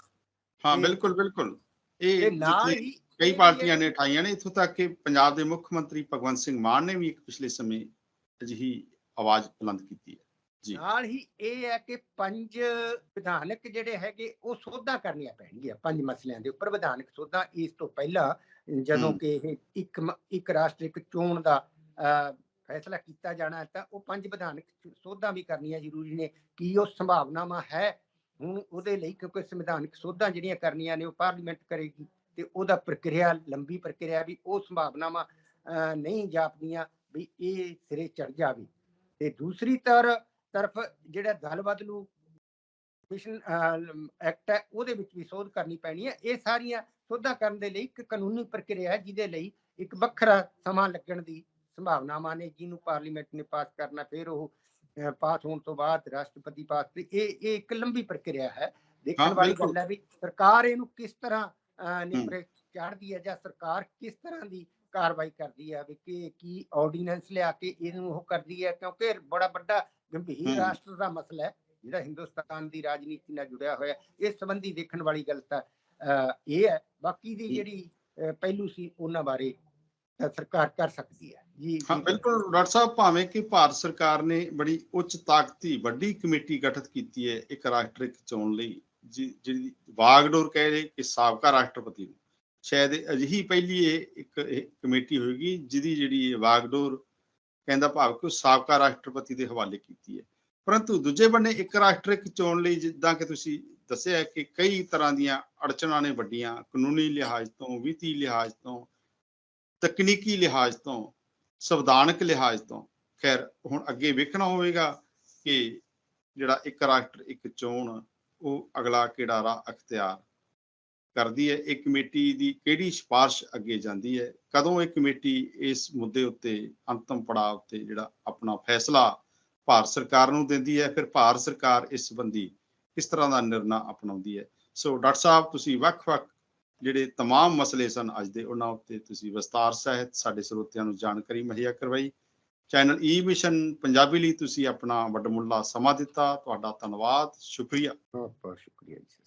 ਹਾਂ ਬਿਲਕੁਲ ਬਿਲਕੁਲ। ਇਹ ਨਾਲ ਹੀ ਕਈ ਪਾਰਟੀਆਂ ਨੇ ਉਠਾਈਆਂ ਨੇ ਇੱਥੋਂ ਤੱਕ ਕਿ ਪੰਜਾਬ ਦੇ ਮੁੱਖ ਮੰਤਰੀ ਭਗਵੰਤ ਸਿੰਘ ਮਾਨ ਨੇ ਵੀ ਇੱਕ ਪਿਛਲੇ ਸਮੇਂ ਅਜਿਹੀ ਆਵਾਜ਼ ਬੁਲੰਦ ਕੀਤੀ ਹੈ। ਨਾਲ ਹੀ ਇਹ ਹੈ ਕਿ ਪੰਜ ਵਿਧਾਨਕ ਜਿਹੜੇ ਹੈਗੇ ਉਹ ਸੋਧਾਂ ਕਰਨੀਆਂ ਪੈਣਗੀਆਂ ਪੰਜ ਮਸਲਿਆਂ ਦੇ ਉੱਪਰ ਵਿਧਾਨਕ ਸੋਧਾਂ। ਇਸ ਤੋਂ ਪਹਿਲਾਂ ਜਦੋਂ। ਕਿ ਇਹ ਇੱਕ ਇੱਕ ਰਾਸ਼ਟਰ ਇੱਕ ਚੋਣ ਦਾ ਫੈਸਲਾ ਕੀਤਾ ਜਾਣਾ ਹੈ ਤਾਂ ਉਹ ਪੰਜ ਵਿਧਾਨਕ ਸੋਧਾਂ ਵੀ ਕਰਨੀਆਂ ਜ਼ਰੂਰੀ ਨੇ। ਕੀ ਉਹ ਸੰਭਾਵਨਾਵਾਂ ਹੈ? ਹੁਣ ਉਹਦੇ ਲਈ ਕਿਉਂਕਿ ਸੰਵਿਧਾਨਕ ਸੋਧਾਂ ਜਿਹੜੀਆਂ ਕਰਨੀਆਂ ਨੇ ਉਹ ਪਾਰਲੀਮੈਂਟ ਕਰੇਗੀ ਤੇ ਉਹਦਾ ਪ੍ਰਕਿਰਿਆ ਲੰਬੀ ਪ੍ਰਕਿਰਿਆ ਵੀ ਉਹ ਸੰਭਾਵਨਾਵਾਂ ਨਹੀਂ ਜਾਪਦੀਆਂ ਵੀ ਇਹ ਸਿਰੇ ਚੜ ਜਾਵੇ। ਤੇ ਦੂਸਰੀ ਤਰ ਤਰਫ ਜਿਹੜਾ ਦਲ ਬਦਲੂ ਮਿਸ਼ਨ ਐਕਟ ਹੈ ਉਹਦੇ ਵਿੱਚ ਵੀ ਸੋਧ ਕਰਨੀ ਪੈਣੀ ਹੈ। ਇਹ ਸਾਰੀਆਂ ਸੋਧਾਂ ਕਰਨ ਦੇ ਲਈ ਇੱਕ ਕਾਨੂੰਨੀ ਪ੍ਰਕਿਰਿਆ ਹੈ ਜਿਹਦੇ ਲਈ ਇੱਕ ਵੱਖਰਾ ਸਮਾਂ ਲੱਗਣ ਦੀ ਸੰਭਾਵਨਾਵਾਂ ਨੇ ਜਿਹਨੂੰ ਪਾਰਲੀਮੈਂਟ ਨੇ ਪਾਸ ਕਰਨਾ ਫਿਰ ਉਹ ਪਾਸ ਹੋਣ ਤੋਂ ਬਾਅਦ ਰਾਸ਼ਟਰਪਤੀ ਪਾਸ ਤੇ ਇਹ ਇਹ ਇੱਕ ਲੰਬੀ ਪ੍ਰਕਿਰਿਆ ਹੈ। ਦੇਖਣ ਵਾਲੀ। ਗੱਲ ਹੈ ਵੀ ਸਰਕਾਰ ਇਹਨੂੰ ਕਿਸ ਤਰ੍ਹਾਂ ਨਿਪਰੇ ਚਾੜਦੀ ਹੈ ਜਾਂ ਸਰਕਾਰ ਕਿਸ ਤਰ੍ਹਾਂ ਦੀ ਕਾਰਵਾਈ ਕਰਦੀ ਹੈ ਵੀ ਕਿ ਕੀ ਆਰਡੀਨੈਂਸ ਲਿਆ ਕੇ ਇਹਨੂੰ ਉਹ ਕਰਦੀ ਹੈ ਕਿਉਂਕਿ ਬੜਾ ਵੱਡਾ ਗੰਭੀਰ। ਰਾਸ਼ਟਰ ਦਾ ਮਸਲਾ ਹੈ ਜਿਹੜਾ ਹਿੰਦੁਸਤਾਨ ਦੀ ਰਾਜਨੀਤੀ ਨਾਲ ਜੁੜਿਆ ਹੋਇਆ। ਇਸ ਸੰਬੰਧੀ ਦੇਖਣ ਵਾਲੀ ਗੱਲ ਤਾਂ ਇਹ ਹੈ ਬਾਕੀ ਦੀ। ਜਿਹੜੀ ਪਹਿਲੂ ਸੀ ਉਹਨਾਂ ਬਾਰੇ ਸਰਕਾਰ ਕਰ ਸਕਦੀ ਹੈ ਜੀ ਹਾਂ। ਬਿਲਕੁਲ ਡਾਕਟਰ ਸਾਹਿਬ ਭਾਵੇਂ ਕਿ ਭਾਰਤ ਸਰਕਾਰ ਨੇ ਬੜੀ ਉੱਚ ਤਾਕਤੀ ਵੱਡੀ ਕਮੇਟੀ ਗਠਿਤ ਕੀਤੀ ਹੈ ਇੱਕ ਰਾਸ਼ਟਰ ਇੱਕ ਚੋਣ ਲਈ ਜਿਹੜੀ ਵਾਗਡੋਰ ਕਹਿ ਰਹੇ ਕਿ ਸਾਬਕਾ ਰਾਸ਼ਟਰਪਤੀ ਨੂੰ ਸ਼ਾਇਦ ਅਜਿਹੀ ਪਹਿਲੀ ਇਹ ਇੱਕ ਕਮੇਟੀ ਹੋਏਗੀ ਜਿਹਦੀ ਜਿਹੜੀ ਵਾਗਡੋਰ ਕਹਿੰਦਾ ਭਾਵ ਕਿ ਉਹ ਸਾਬਕਾ ਰਾਸ਼ਟਰਪਤੀ ਦੇ ਹਵਾਲੇ ਕੀਤੀ ਹੈ। ਪਰੰਤੂ ਦੂਜੇ ਬੰਨੇ ਇੱਕ ਰਾਸ਼ਟਰ ਇੱਕ ਚੋਣ ਲਈ ਜਿੱਦਾਂ ਕਿ ਤੁਸੀਂ ਦੱਸਿਆ ਕਿ ਕਈ ਤਰ੍ਹਾਂ ਦੀਆਂ ਅੜਚਣਾਂ ਨੇ ਵੱਡੀਆਂ, ਕਾਨੂੰਨੀ ਲਿਹਾਜ਼ ਤੋਂ, ਵਿੱਤੀ ਲਿਹਾਜ਼ ਤੋਂ, ਤਕਨੀਕੀ ਲਿਹਾਜ਼ ਤੋਂ, ਸੰਵਿਧਾਨਕ ਲਿਹਾਜ਼ ਤੋਂ। ਖੈਰ, ਹੁਣ ਅੱਗੇ ਵੇਖਣਾ ਹੋਵੇਗਾ ਕਿ ਜਿਹੜਾ ਇੱਕ ਰਾਸ਼ਟਰ, ਇੱਕ ਚੋਣ, ਉਹ ਅਗਲਾ ਕਿਹੜਾ ਰਾਹ ਅਖਤਿਆਰ ਕਰਦੀ ਹੈ ਇਹ ਕਮੇਟੀ ਦੀ ਕਿਹੜੀ ਸਿਫਾਰਿਸ਼ ਅੱਗੇ ਜਾਂਦੀ ਹੈ ਕਦੋਂ ਇਹ ਕਮੇਟੀ ਇਸ ਮੁੱਦੇ ਉੱਤੇ ਅੰਤਮ ਪੜਾਅ ਉੱਤੇ ਜਿਹੜਾ ਆਪਣਾ ਫੈਸਲਾ ਭਾਰਤ ਸਰਕਾਰ ਨੂੰ ਦਿੰਦੀ ਹੈ ਫਿਰ ਭਾਰਤ ਸਰਕਾਰ ਇਸ ਸੰਬੰਧੀ ਕਿਸ ਤਰ੍ਹਾਂ ਦਾ ਨਿਰਣਾ ਅਪਣਾਉਂਦੀ ਹੈ ਸੋ ਡਾਕਟਰ ਸਾਹਿਬ ਤੁਸੀਂ ਵੱਖ-ਵੱਖ ਜਿਹੜੇ तमाम ਮਸਲੇ ਸਨ ਅੱਜ ਦੇ ਉਹਨਾਂ ਉੱਤੇ ਤੁਸੀਂ ਵਿਸਤਾਰ ਸਹਿਤ ਸਾਡੇ ਸਰੋਤਿਆਂ ਨੂੰ ਜਾਣਕਾਰੀ ਮੁਹੱਈਆ ਕਰਵਾਈ ਚੈਨਲ ਈ ਮਿਸ਼ਨ ਪੰਜਾਬੀ ਲਈ ਤੁਸੀਂ ਆਪਣਾ ਵੱਡਮੁੱਲਾ ਸਮਾਂ ਦਿੱਤਾ ਤੁਹਾਡਾ ਧੰਨਵਾਦ ਸ਼ੁਕਰੀਆ ਬਹੁਤ ਬਹੁਤ ਸ਼ੁਕਰੀਆ ਜੀ ਸਤਿ ਸ਼੍ਰੀ ਅਕਾਲ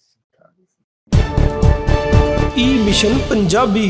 ਈ ਮਿਸ਼ਨ ਪੰਜਾਬੀ